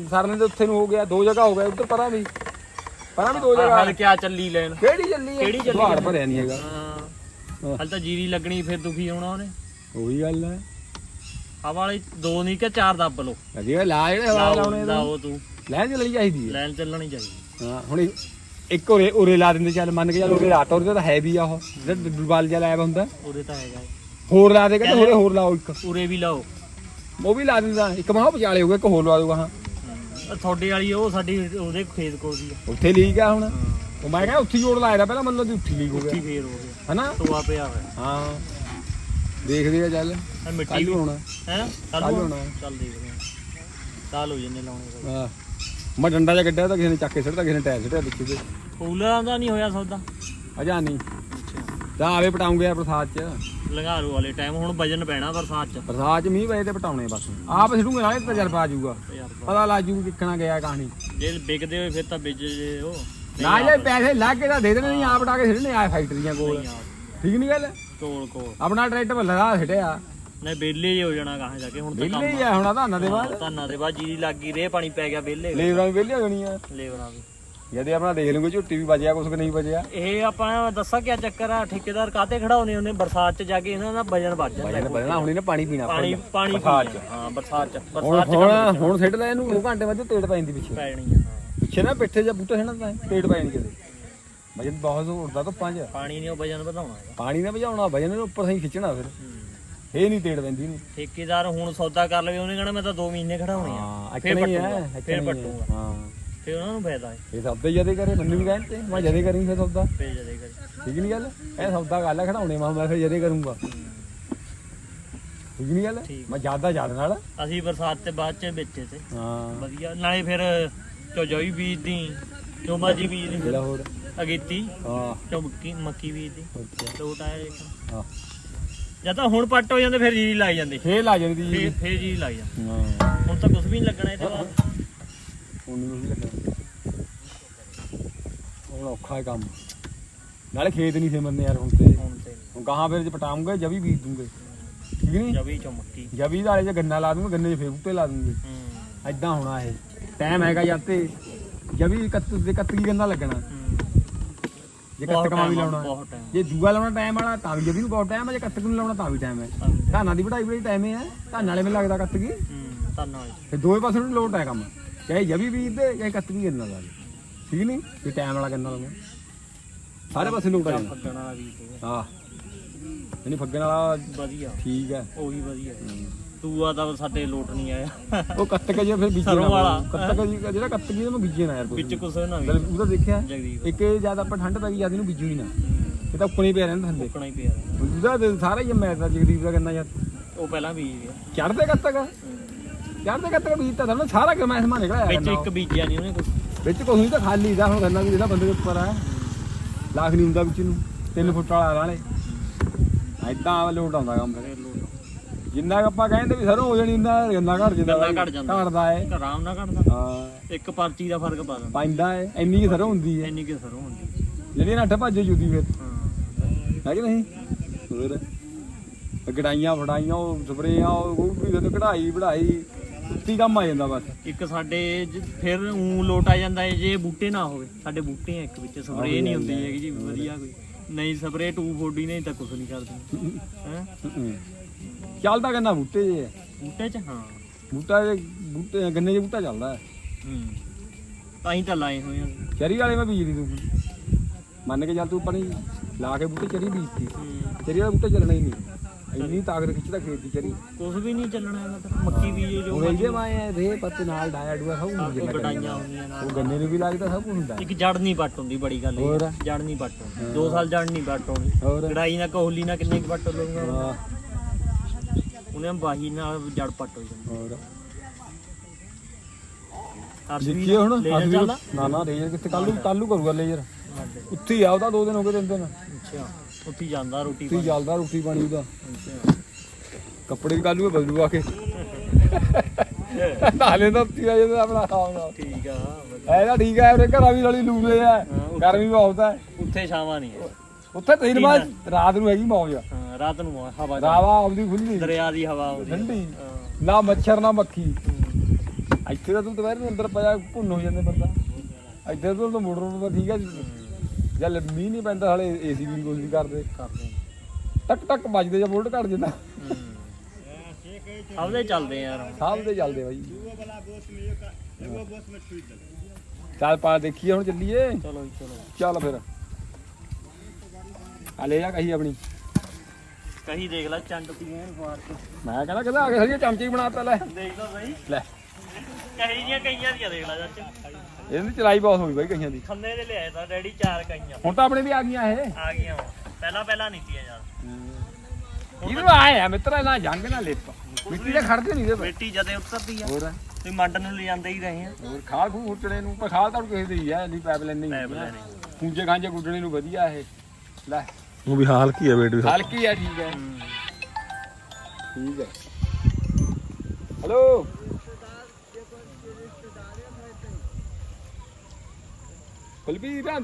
ਸਰਨੇ ਦੇ ਉੱਥੇ ਨੂੰ ਹੋ ਗਿਆ। ਦੋ ਜਗ੍ਹਾ ਹੋ ਗਿਆ ਉੱਧਰ ਪਰਾਂ ਵੀ। ਪਰਾਂ ਵੀ ਦੋ ਜਗ੍ਹਾ ਹਲ ਕਿਆ ਚੱਲੀ ਲੈਣ। ਕਿਹੜੀ ਚੱਲੀ ਹੈ ਕਿਹੜੀ ਚੱਲੀ ਹੈ? ਭਰਿਆ ਨਹੀਂ ਹੈਗਾ। ਹਾਂ। ਹਲ ਤਾਂ ਜੀਰੀ ਲੱਗਣੀ ਫਿਰ ਦੁਖੀ ਹੋਣਾ ਉਹਨੇ। ਉਹੀ ਗੱਲ ਹੈ ਹਵਾ ਵਾਲੀ ਦੋ ਨਹੀਂ ਕਿ ਚਾਰ ਦੱਬ ਲੋ ਅਜੇ ਲਾ ਜਿਹੜੇ ਹਵਾ ਲਾਉਣੇ ਦਾ ਲਾਓ ਤੂੰ। ਲੈ ਚੱਲਣੀ ਚਾਹੀਦੀ ਹੈ ਲੈਣ ਚੱਲਣੀ ਚਾਹੀਦੀ। ਹਾਂ ਹੁਣ ਇਹ- ਇੱਕ ਉਰੇ ਉਰੇ ਲਾ ਦਿੰਦੇ ਚੱਲ ਮੰਨ ਕੇ ਚੱਲ ਉਰੇ ਰਾਤ ਉਰੇ ਤਾਂ ਹੈ ਵੀ ਆ ਉਹ। ਜਿਹੜਾ ਦੁਰਬਾਲ ਜਿਹਾ ਲਾਇਆ ਵਾ ਹੁੰਦਾ। ਉਹਦੇ ਤਾਂ ਹੈਗਾ। ਏ। ਹੋਰ ਲਾ ਦੇ ਕਹਿੰਦੇ ਹੋਰੇ ਹੋਰ ਲਾਓ ਇੱਕ। ਉਰੇ ਵੀ ਲਾਓ। ਉਹ ਵੀ ਲਾ ਦਿੰਦਾ। ਇੱਕ ਮਾਹ ਵਿਚਾਲੇ ਹੋ ਗਿਆ ਇੱਕ ਹੋਰ ਲਾ ਦੂਗਾ ਹਾਂ। ਤੁਹਾਡੇ ਵਾਲੀ ਉਹ ਸਾਡੀ ਉਹਦੇ ਖੇਤ ਕੋਲ ਦੀ ਆ। ਉੱਥੇ ਲੀਕ ਆ ਹੁਣ। ਉਹ ਮੈਂ ਕਿਹਾ ਉੱਥੇ ਜੋੜ ਲਾਇਆ ਪਹਿਲਾਂ ਮੰਨ ਲਓ ਦੀ ਉੱਥੇ ਲੀਕ ਹੋ ਉੱਥੀ ਗਿਆ। ਫੇਰ ਹੋ ਗਿਆ। ਹਨਾ? ਟੋਆ ਪਿਆ ਹੋਇਆ। ਹਾਂ। ਦੇਖਦੇ ਆ ਚੱਲ। ਮਿੱਟੀ ਕੱਲ ਵੀ ਹੋਣਾ ਹੈ? ਕੱਲ ਕੱਲ੍ਹ ਹੋਣਾ। ਚੱਲ ਦੇਖਦੇ ਹਾਂ ਸਾਲ ਹੋ ਜੰਨੇ ਲਾਉਣੇ ਕੋਲ ਹਾਂ। ਮੈਂ ਡੰਡਾ ਜਿਹਾ ਕੱਢਿਆ ਤਾਂ ਕਿਸੇ ਨੇ ਚੱਕ ਕੇ ਸਿੱਟਦਾ ਕਿਸੇ ਨੇ ਟਾਇਰ ਸਿੱਟਿਆ ਵਿੱਚ ਦੇ ਕੂਲਰਾਂ ਦਾ ਨਹੀਂ ਹੋਇਆ ਸੌਦਾ। ਅਜਾ ਨਹੀਂ। ਤਾਂ ਆਵੇ ਪਟਾਉਂਗੇ ਯਾਰ ਬਰਸਾਤ ਚ। ਲੰਘਾਰੂ ਵਾਲੇ ਟਾਈਮ ਹੁਣ ਵਜਨ ਪੈਣਾ ਬਰਸਾਤ ਚ। ਬਰਸਾਤ ਚ ਮੀਂਹ ਪਏ ਤੇ ਪਟਾਉਣੇ ਬਸ। ਆਪ ਸਿੱਟੂਗੇ ਨਾਲੇ ਤਜਰਬਾ ਆ ਜਾਊਗਾ ਪਤਾ ਲੱਗ ਜੂ ਕਿੱਕਣਾ ਗਿਆ ਕਹਾਣੀ ਜੇ ਵਿਕਦੇ ਹੋਏ ਫਿਰ ਤਾਂ ਵਿਜ ਜੇ ਉਹ। ਨਾ ਜੇ ਪੈਸੇ ਲੱਗ ਕੇ ਤਾਂ ਦੇ ਦੇਣੇ ਨਹੀਂ ਆਪ ਟਾ ਕੇ ਸਿੱਟਣੇ ਆ ਫੈਕਟਰੀਆਂ ਕੋਲ। ਠੀਕ ਨਹੀਂ ਗੱਲ? ਕੋਲ ਕੋਲ। ਆਪਣਾ ਟਰੈਕਟਰ ਲਗਾ ਸਿੱਟਿਆ ਨਹੀਂ ਬੇਲੇ ਜੇ ਹੋ ਜਾਣਾ ਕਹਾਂ ਜਾ ਕੇ ਹੁਣ ਤਾਂ ਵਿਹਲੇ ਹੀ ਆ ਹੁਣ ਧਾਨਾਂ ਦੇ ਬਾਅਦ। ਧਾਨਾਂ ਦੇ ਬਾਅਦ ਜੀਰੀ ਲੱਗ ਰੇ ਪਾਣੀ ਪੈ ਗਿਆ ਵਿਹਲੇ ਲੇਬਰਾਂ ਵੀ ਵਿਹਲੇ ਹੋ ਜਾਣੀਆਂ। ਲੇਬਰਾਂ ਵੀ। ਜਦੇ ਆਪਣਾ ਦੇਖ ਲੂਗੇ ਝੁੱਟੀ ਵੀ ਬਚਿਆ ਕੁਛ ਕਿ ਨਹੀਂ ਬਚਿਆ ਇਹ ਆਪਾਂ ਦੱਸਾਂ ਕੀ ਚੱਕਰ ਆ ਠੇਕੇਦਾਰ ਕਾਤੇ ਖੜਾਉਨੇ ਉਹਨੇ? ਬਰਸਾਤ ਚ ਜਾ ਕੇ ਇਹਨਾਂ ਦਾ ਵਜਨ ਵੱਜ ਜਾਂਦਾ। ਵਜਨ ਵਧਣਾ ਹੁਣ ਇਹਨੇ ਪਾਣੀ ਪੀਣਾ ਪਾਣੀ ਪਾਣੀ ਬਰਸਾਤ ਪੀਣਾ। ਹਾਂ ਬਰਸਾਤ ਚ। ਹੁਣ ਬਰਸਾਤ ਚ ਹੁਣ ਹੁਣ ਸਿੱਟ ਲੈ ਇਹਨੂੰ 2 ਘੰਟੇ ਬਾਅਦ ਤੇੜ ਪੈ ਜਾਂਦੀ ਪਿੱਛੇ। ਪੈਣੀ ਆ ਹਾਂ। ਪਿੱਛੇ ਨਾ ਪਿੱਠੇ ਜਾਂ ਬੂਟਾ ਛਣਾ ਤਾਂ ਤੇੜ ਪੈ ਨਹੀਂ ਕਿਤੇ ਵਜਨ ਬਹੁਤ ਉੱਡਦਾ ਧੁੱਪਾਂ 'ਚ। ਪਾਣੀ ਨੇ ਉਹ ਵਜਨ ਵਧਾਉਣਾ ਹੈਗਾ। ਪਾਣੀ ਨਾ ਭਜਾਉਣਾ ਵਜਨ ਨੂੰ ਉੱਪਰ ਸਹੀ ਖਿੱਚਣਾ ਫਿਰ। ਇਹ ਨਹੀਂ ਤੇੜ ਪੈਂਦੀ ਨੂੰ ਠੇਕੇਦਾਰ ਹੁਣ ਸੌਦਾ ਕਰ ਲਵੇ ਉਹਨੇ ਕਹਣਾ ਮੈਂ ਤਾਂ 2 ਮਹੀਨੇ ਖੜਾਉਣੇ ਆ। ਹਾਂ ਫਿਰ ਇੱਕ ਨਹੀਂ ਹੈ ਪੱਟੂਗਾ ਇੱਕ ਫਿਰ ਨਹੀਂ ਹੈ। ਪੱਟੂਗਾ। ਹਾਂ। ਫਿਰ ਉਹਨਾਂ ਨੂੰ ਫਾਇਦਾ ਹੈ। ਇਹ ਸੌਦਾ ਜਦੇ ਕਰੇ ਮੈਨੂੰ ਵੀ ਕਹਿੰਦੇ ਮੈਂ ਜਦੇ ਕਰੀ ਫਿਰ ਸੌਦਾ। ਫੇਰ ਜਦੇ ਕਰੇ। ਠੀਕ ਨਹੀਂ ਗੱਲ? ਇਹ ਸੌਦਾ ਗੱਲ ਖੜਾਉਣੇ ਮੈਂ ਮੈਂ ਫਿਰ ਜਦੇ ਕਰੂੰਗਾ। ਠੀਕ ਨਹੀਂ ਗੱਲ? ਠੀਕ। ਮੈਂ ਜ਼ਿਆਦਾ ਜ਼ਿਆਦਾ ਨਾਲ। ਅਸੀਂ ਬਰਸਾਤ ਤੇ ਬਾਅਦ ਚ ਵੇਚੇ ਤੇ। ਹਾਂ। ਵਧੀਆ ਨਾਲੇ ਫਿਰ ਚੋਜੋਈ ਬੀਜਦੀ ਚੋਬਾਜੀ ਬੀਜਦੀ ਜਿਹੜਾ ਹੋਰ ਅਗੇਤੀ ਹਾਂ। ਚੌਮੱਕੀ ਮੱਕੀ ਬੀਜਦੀ। ਅੱਛਾ। ਲੋਟ ਆਇਆ ਇੱਕ। ਹਾਂ। ਜਾਂ ਤਾਂ ਹੁਣ ਪੱਟ ਹੋ ਜਾਂਦੇ ਫਿਰ ਜੀਰੀ ਲੱਗ ਜਾਂਦੀ। ਫੇਰ ਲਾ ਜਾਂਦੀ ਫੇਰ ਜੀ ਫੇਰ ਜੀਰੀ ਲੱਗ ਜਾਂਦੀ। ਹਾਂ। ਹੁਣ ਤਾਂ ਕੁਝ ਵੀ ਨਹੀਂ ਲੱਗਣਾ ਇਹਦੇ ਬਾਅਦ। ਹੁਣ ਨਹੀਂ ਉਹੀ ਲੱਗਣਾ ਹੁਣ ਔਖਾ ਹੈ ਕੰਮ। ਨਾਲੇ ਖੇਤ ਨਹੀਂ ਸਿਮਰਨੇ ਯਾਰ ਹੁਣ ਤੇ। ਹੁਣ ਤੇ ਹੁਣ ਫਿਰ ਜੇ ਪਟਾਉਂਗੇ ਜਵੀ ਬੀਜ ਦੂੰਗੇ। ਠੀਕ ਨਹੀਂ? ਜਵੀ ਚੌਮੱਕੀ ਜਵੀ ਵਾਲੇ ਚ ਗੰਨਾ ਲਾ ਦੂੰਗੇ ਗੰਨੇ 'ਚ ਫੇਰ ਬੂਟੇ ਲਾ ਦੂੰਗੇ। ਐਦਾਂ ਹੋਣਾ ਇਹ। ਟਾਈਮ ਹੈਗਾ ਯਾਰ ਤੇ। ਜਵੀ ਕੱਤ ਦੇ ਕੱਤਕੀ ਗੰਨਾ ਲੱਗਣਾ? ਜੇ ਕੱਤਕਮਾ ਵੀ ਲਾਉਣਾ। ਜੇ ਦੂਆ ਲਾਉਣਾ ਟਾਈਮ ਵਾਲਾ ਤਾਂ ਵੀ ਜਵੀ ਨੂੰ ਬਹੁਤ ਟਾਈਮ ਹੈ ਜੇ ਕੱਤਕ ਨੂੰ ਲਾਉਣਾ ਤਾਂ ਵੀ ਟਾਈਮ ਹੈ ਧਾਨਾਂ ਦੀ ਵਢਾਈ ਬੜੀ ਟਾਈਮ ਹੈ ਧਾਨਾਂ ਵਾਲੇ ਮੈਨੂੰ ਲੱਗਦਾ ਕੱਤਕੀ ਹੂੰ ਧੰਨਵਾਦ ਤੇ ਦੋਵੇਂ ਪਾਸੇ ਨੂੰ ਲੋਟ ਹੈ ਕੰਮ। ਚਾਹੇ ਜਵੀ ਬੀਜ ਦੇ ਚਾਹੇ ਕੱਤਕੀ ਗੰਨਾ ਲਾ ਦੇ ਠੀਕ ਨਹੀਂ? ਇਹ ਟਾਈਮ ਵਾਲਾ ਗੰਨਾ ਲਾਉਣਾ ਸਾਰੇ ਪਾਸੇ ਜਾਂਦਾ ਫੱਗਣ ਵਾਲਾ ਵੀ ਤੇ ਹਾਂ। ਨਹੀਂ ਫੱਗਣ ਵਾਲਾ ਵਧੀਆ। ਠੀਕ ਹੈ ਉਹੀ ਵਧੀਆ। ਤੂਆ ਤਾਂ ਸਾਡੇ ਲੋਟ ਨਹੀਂ ਆਇਆ। ਉਹ ਕੱਤਕ ਜੇ ਫਿਰ ਬੀਜੇ ਸਰੋਂ ਵਾਲਾ। ਕੱਤਕ ਜੀ ਜਿਹੜਾ ਕੱਤਕੀ ਦਾ ਮੈਂ ਬੀਜੇ ਨਾ ਯਾਰ ਕੋਈ। ਵਿੱਚ ਕੁਛ ਨਾ ਵੀ। ਉਹਦਾ ਦੇਖਿਆ। ਜਗਦੀਪ। ਇੱਕ ਇਹ ਜਦ ਆਪਾਂ ਠੰਡ ਪੈ ਗਈ ਜਦ ਇਹਨੂੰ ਬੀਜੂ ਹੀ। ਨਾ ਇਹ ਤਾਂ ਉੱਕਣੀ ਪਿਆ ਰਹਿੰਦਾ ਥੱਲੇ ਮੁੱਕਣਾ ਹੀ ਪਿਆ। ਉਹਦਾ ਤੇ ਸਾਰਾ ਹੀ ਮੈਚ ਦਾ ਜਗਦੀਪ ਦਾ ਕਹਿੰਦਾ ਯਾਰ। ਉਹ ਪਹਿਲਾਂ ਬੀਜ ਗਿਆ। ਚੜਦੇ ਕੱਤਕ ਚੜਦੇ ਕੱਤਕ ਬੀਜਤਾ ਤਾਂ ਨਾ ਸਾਰਾ ਗਰਮੈਸ਼ ਮਾ ਨਿਕਲਿਆ ਵਿੱਚ ਇੱਕ ਬੀਜਿਆ ਨਹੀਂ ਉਹਨੇ ਵਿੱਚ ਕੁਛ ਨਹੀਂ ਤਾਂ ਖਾਲੀ ਦਾ ਹੁਣ ਗੰਨਾ ਵੀ ਜਿਹੜਾ ਬੰਦੇ ਦੇ ਉੱਪਰ ਆ। ਲੱਖ ਨਹੀਂ ਹੁੰਦਾ ਵਿੱਚ ਨੂੰ। 3 ਫੁੱਟ ਵਾਲਾ ਨਾਲੇ ਐਦਾਂ ਲੋਟ ਆਉਂਦਾ ਕੰਮ। ਲੋਟ ਜਿੰਨਾ ਆਪਾਂ ਕਹਿੰਦੇ ਵੀ ਸਰੋਂ ਹੋ ਜਾਣੀ ਇੰਨਾ ਗੰਨਾ ਘਟ ਜਾਂਦਾ ਗੰਨਾ ਘੱਟ ਜਾਂਦਾ। ਘਟਦਾ ਏ। ਆਰਾਮ ਨਾਲ ਕੱਢਦਾ ਹਾਂ। ਇੱਕ ਪਰਚੀ ਦਾ ਫ਼ਰਕ ਪਾ ਦਿੰਦਾ। ਪੈਂਦਾ ਏ। ਇੰਨੀ ਕੀ ਸਰੋਂ ਹੁੰਦੀ ਏ। ਇੰਨੀ ਕਿ ਸਰੋਂ ਹੁੰਦੀ ਜਿਹੜੀ ਨੱਠ ਭੱਜੇ ਜੁਦੀ ਫਿਰ। ਹਾਂ। ਹੈ ਕਿ ਨਹੀਂ? ਹੋਰ। ਗੜਾਈਆਂ ਫੜਾਈਆਂ ਉਹ ਸਪਰੇਆਂ ਉਹ ਵੀ ਤੇ ਕਢਾਈ ਵਢਾਈ। ਉੱਤੀ ਕੰਮ ਆ ਜਾਂਦਾ ਬਸ। ਇੱਕ ਸਾਡੇ ਜ- ਫਿਰ ਉਂ ਲੋਟ ਆ ਜਾਂਦਾ ਹੈ ਜੇ ਬੂਟੇ ਨਾ ਹੋਵੇ। ਸਾਡੇ ਬੂਟੇ ਆ ਇੱਕ ਵਿੱਚ ਸਪਰੇ ਨਹੀਂ ਹੁੰਦੀ ਹੈਗੀ ਜੀ ਵਧੀਆ ਕੋਈ। ਨਹੀਂ ਸਪਰੇ 240 ਨਹੀਂ ਤਾਂ ਕੁਝ ਨਹੀਂ ਕਰਦੀ। ਹੈ? ਚੱਲਦਾ ਗੰਨਾ ਬੂਟੇ ਜੇ। ਹੈ। ਬੂਟੇ ਚ ਹਾਂ। ਬੂਟਾ ਜੇ ਬੂਟੇ ਗੰਨੇ ਦੇ ਬੂਟਾ ਚੱਲਦਾ। ਹੈ। ਹੂੰ ਤਾਂ ਹੀ ਤਾਂ ਲਾਏ ਹੋਏ ਆ। ਚਰੀ ਵਾਲੇ ਮੈਂ ਬੀਜ ਦੀ ਤੂੰ। ਮੰਨ ਕੇ ਚੱਲ ਤੂੰ ਆਪਣੀ ਲਾ ਕੇ ਬੂਟੇ ਚਰੀ ਬੀਜਤੀ। ਹੂੰ। ਚਰੀ ਵਾਲਾ ਬੂਟਾ ਚੱਲਣਾ ਹੀ ਨਹੀਂ। ਇੰਨੀ ਤਾਕਤ ਖਿੱਚਦਾ ਖੇਤ ਦੀ ਚਰੀ। ਕੁਝ ਵੀ ਨਹੀਂ ਚੱਲਣਾ ਤਾਂ ਮੱਕੀ ਵੀ ਜੋ ਉਹ ਇਹਦੇ ਮਾਏ ਰੇ ਪੱਤੇ ਨਾਲ ਡਾਇਆ ਡੂਆ ਸਭ ਉਹ ਜਿਹੜਾ ਗਡਾਈਆਂ ਹੁੰਦੀਆਂ ਨਾਲ। ਉਹ ਗੰਨੇ ਨੂੰ ਵੀ ਲੱਗਦਾ ਸਭ ਕੁਝ ਹੁੰਦਾ। ਇੱਕ ਜੜ ਨਹੀਂ ਪੱਟ ਹੁੰਦੀ ਬੜੀ ਗੱਲ? ਇਹ ਜੜ ਨਹੀਂ ਪੱਟ ਹੁੰਦੀ। ਦੋ ਸਾਲ ਜੜ ਨਹੀਂ ਪੱਟ ਹੋਣੀ। ਗੜਾਈ ਨਾਲ ਕੋਹਲੀ ਨਾਲ ਕਿੰਨੇ ਕੁ ਪੱਟ ਲਊਗਾ ਹਾਂ, ਉਹਨੇ ਬਾਹੀ ਨਾਲ ਜੜ ਪੱਟ ਹੋ ਜਾਂਦੀ। ਹੋਰ? ਦੇਖੀਏ ਹੁਣ ਨਾ ਨਾ ਰੇਜਰ ਕਿੱਥੇ? ਕੱਲੂ ਕੱਲੂ ਕਰੂਗਾ ਲੇਜਰ ਉੱਥੇ ਹੀ ਆ ਉਹਦਾ ਦੋ ਦਿਨ ਹੋ ਗਏ ਤਿੰਨ ਦਿਨ। ਅੱਛਾ। ਉੱਥੇ ਹੀ ਜਾਂਦਾ ਰੋਟੀ ਹੀ ਚੱਲਦਾ ਰੋਟੀ ਪਾਣੀ ਉਹਦਾ। ਕੱਪੜੇ ਵੀ ਕੱਲੂ ਬਦਲੂ ਆ ਕੇ। ਨਾਲੇ ਤਾਂ ਉੱਥੇ ਆ ਜਾਂਦਾ ਆਪਣਾ ਆਰਾਮ ਨਾਲ ਠੀਕ ਆ ਵਧੀਆ। ਐ ਤਾਂ ਠੀਕ ਹੈ ਉਹਦੇ ਘਰਾਂ ਵੀ ਨਾਲੀ ਲੂਰੇ ਆ। ਗਰਮੀ ਬਹੁਤ ਹੈ ਉੱਥੇ ਛਾਵਾਂ ਨਹੀਂ ਹੈ ਉੱਥੇ ਤੇਲ ਮਾ ਰਾਤ ਨੂੰ ਹੈਗੀ ਮੌਜ ਹਾਂ ਰਾਤ ਨੂੰ ਹਵਾ ਚੱਲਦੀ। ਰਾਵਾ ਆਉਂਦੀ ਖੁੱਲੀ ਦਰਿਆ ਦੀ ਹਵਾ ਆਉਂਦੀ ਹੈ। ਠੰਡੀ। ਹਾਂ। ਨਾ ਮੱਛਰ ਨਾ ਮੱਖੀ। ਇੱਥੇ ਤਾਂ ਤੂੰ ਦੁਪਹਿਰ ਨੂੰ ਅੰਦਰ ਪਿਆ ਭੁੰਨ ਹੋ ਜਾਂਦੇ ਬੰਦਾ। ਇੱਥੇ ਤੋਂ ਤਾਂ ਮੋਟਰ ਨੂੰ ਤਾਂ ਠੀਕ ਹੈ। ਜਦ ਮੀਂਹ ਨਹੀਂ ਪੈਂਦਾ ਹਲੇ ਏਸੀ ਵੀ ਕੁਝ ਨਹੀਂ ਕਰਦੇ। ਕਰਦੇ ਟਕ ਟਕ ਵੱਜਦੇ ਜਾਂ ਵੋਲਟ ਘਟ ਜਾਂਦਾ। ਹੂੰ। ਸਭ ਦੇ ਚੱਲਦੇ ਆ ਯਾਰ ਸਾਹ ਤੇ ਚੱਲਦੇ ਬਾਈ। ਚੱਲ ਪਾ ਦੇਖੀਏ ਹੁਣ ਚੱਲੀਏ। ਚਲੋ ਜੀ, ਚਲੋ। ਚੱਲ ਫਿਰ। ਆ ਲੈ ਜਾ ਕਹੀ ਆਪਣੀ। ਕਹੀ ਦੇਖ ਲੈ ਚੰਡ ਪੀਣ ਫਾਰ ਕੇ ਮੈਂ ਕਹਿੰਦਾ ਕਹਿੰਦਾ ਆ ਕੇ ਹਰੀਏ ਚਮਚੇ ਹੀ ਬਣਾਤਾ ਲੈ। ਦੇਖ ਲਓ ਸਹੀ ਲੈ। ਕਹੀ ਜੀਆਂ ਕਈਆਂ ਦੀਆਂ ਦੇਖ ਲੈ ਚਾਚਾ ਇਹਦੀ ਚਲਾਈ ਬਹੁਤ ਹੋਈ ਬਾਈ ਕਈਆਂ ਦੀ। ਖੰਨੇ ਦੇ ਲਿਆਏ ਤਾਂ ਡੈਡੀ ਚਾਰ ਕਈਆਂ। ਹੁਣ ਤਾਂ ਆਪਣੇ ਵੀ ਆ ਗਈਆਂ ਇਹ। ਆ ਗਈਆਂ ਵਾਂ। ਪਹਿਲਾਂ ਪਹਿਲਾਂ ਨਹੀਂ ਤੀਆਂ ਯਾਰ। ਇਹਨੂੰ ਆਏ ਆ ਮਿੱਤਰਾ ਨਾ ਜੰਗ ਨਾ ਲਿਪ। ਮਿੱਟੀ ਦੇ ਖੜਦੇ ਨਹੀਂ ਦੇ ਬੇਟੀ ਜਦੇ ਉੱਤਰਦੀ ਆ। ਹੋਰ? ਤੇ ਮੰਡ ਨੂੰ ਲਿਜਾਂਦੇ ਹੀ ਰਹੇ ਆ। ਹੋਰ ਖਾਲ ਖੂ ਉੱਟਣੇ ਨੂੰ ਪਰ ਖਾਲ ਤਾਂ ਹੁਣ ਕਿਸੇ ਦੀ ਹੈ ਨਹੀਂ ਪੈਪ ਲੈਣੀ ਪੈਪ ਲੈਣੀ। ਪੂੰਜੇ ਖਾਂਜੇ ਗੁੱਡਣੇ ਨੂੰ ਵਧੀਆ ਇਹ। ਲੈ। ਉਹ ਵੀ ਹਾਲ ਕੀ ਹੈ ਬੇਟ ਵੀ ਹਲਕੀ ਆ ਠੀਕ ਹੈ ਹੂੰ। ਠੀਕ ਹੈ ਹੈਲੋ ਬਲਬੀਰ ਰਾਂ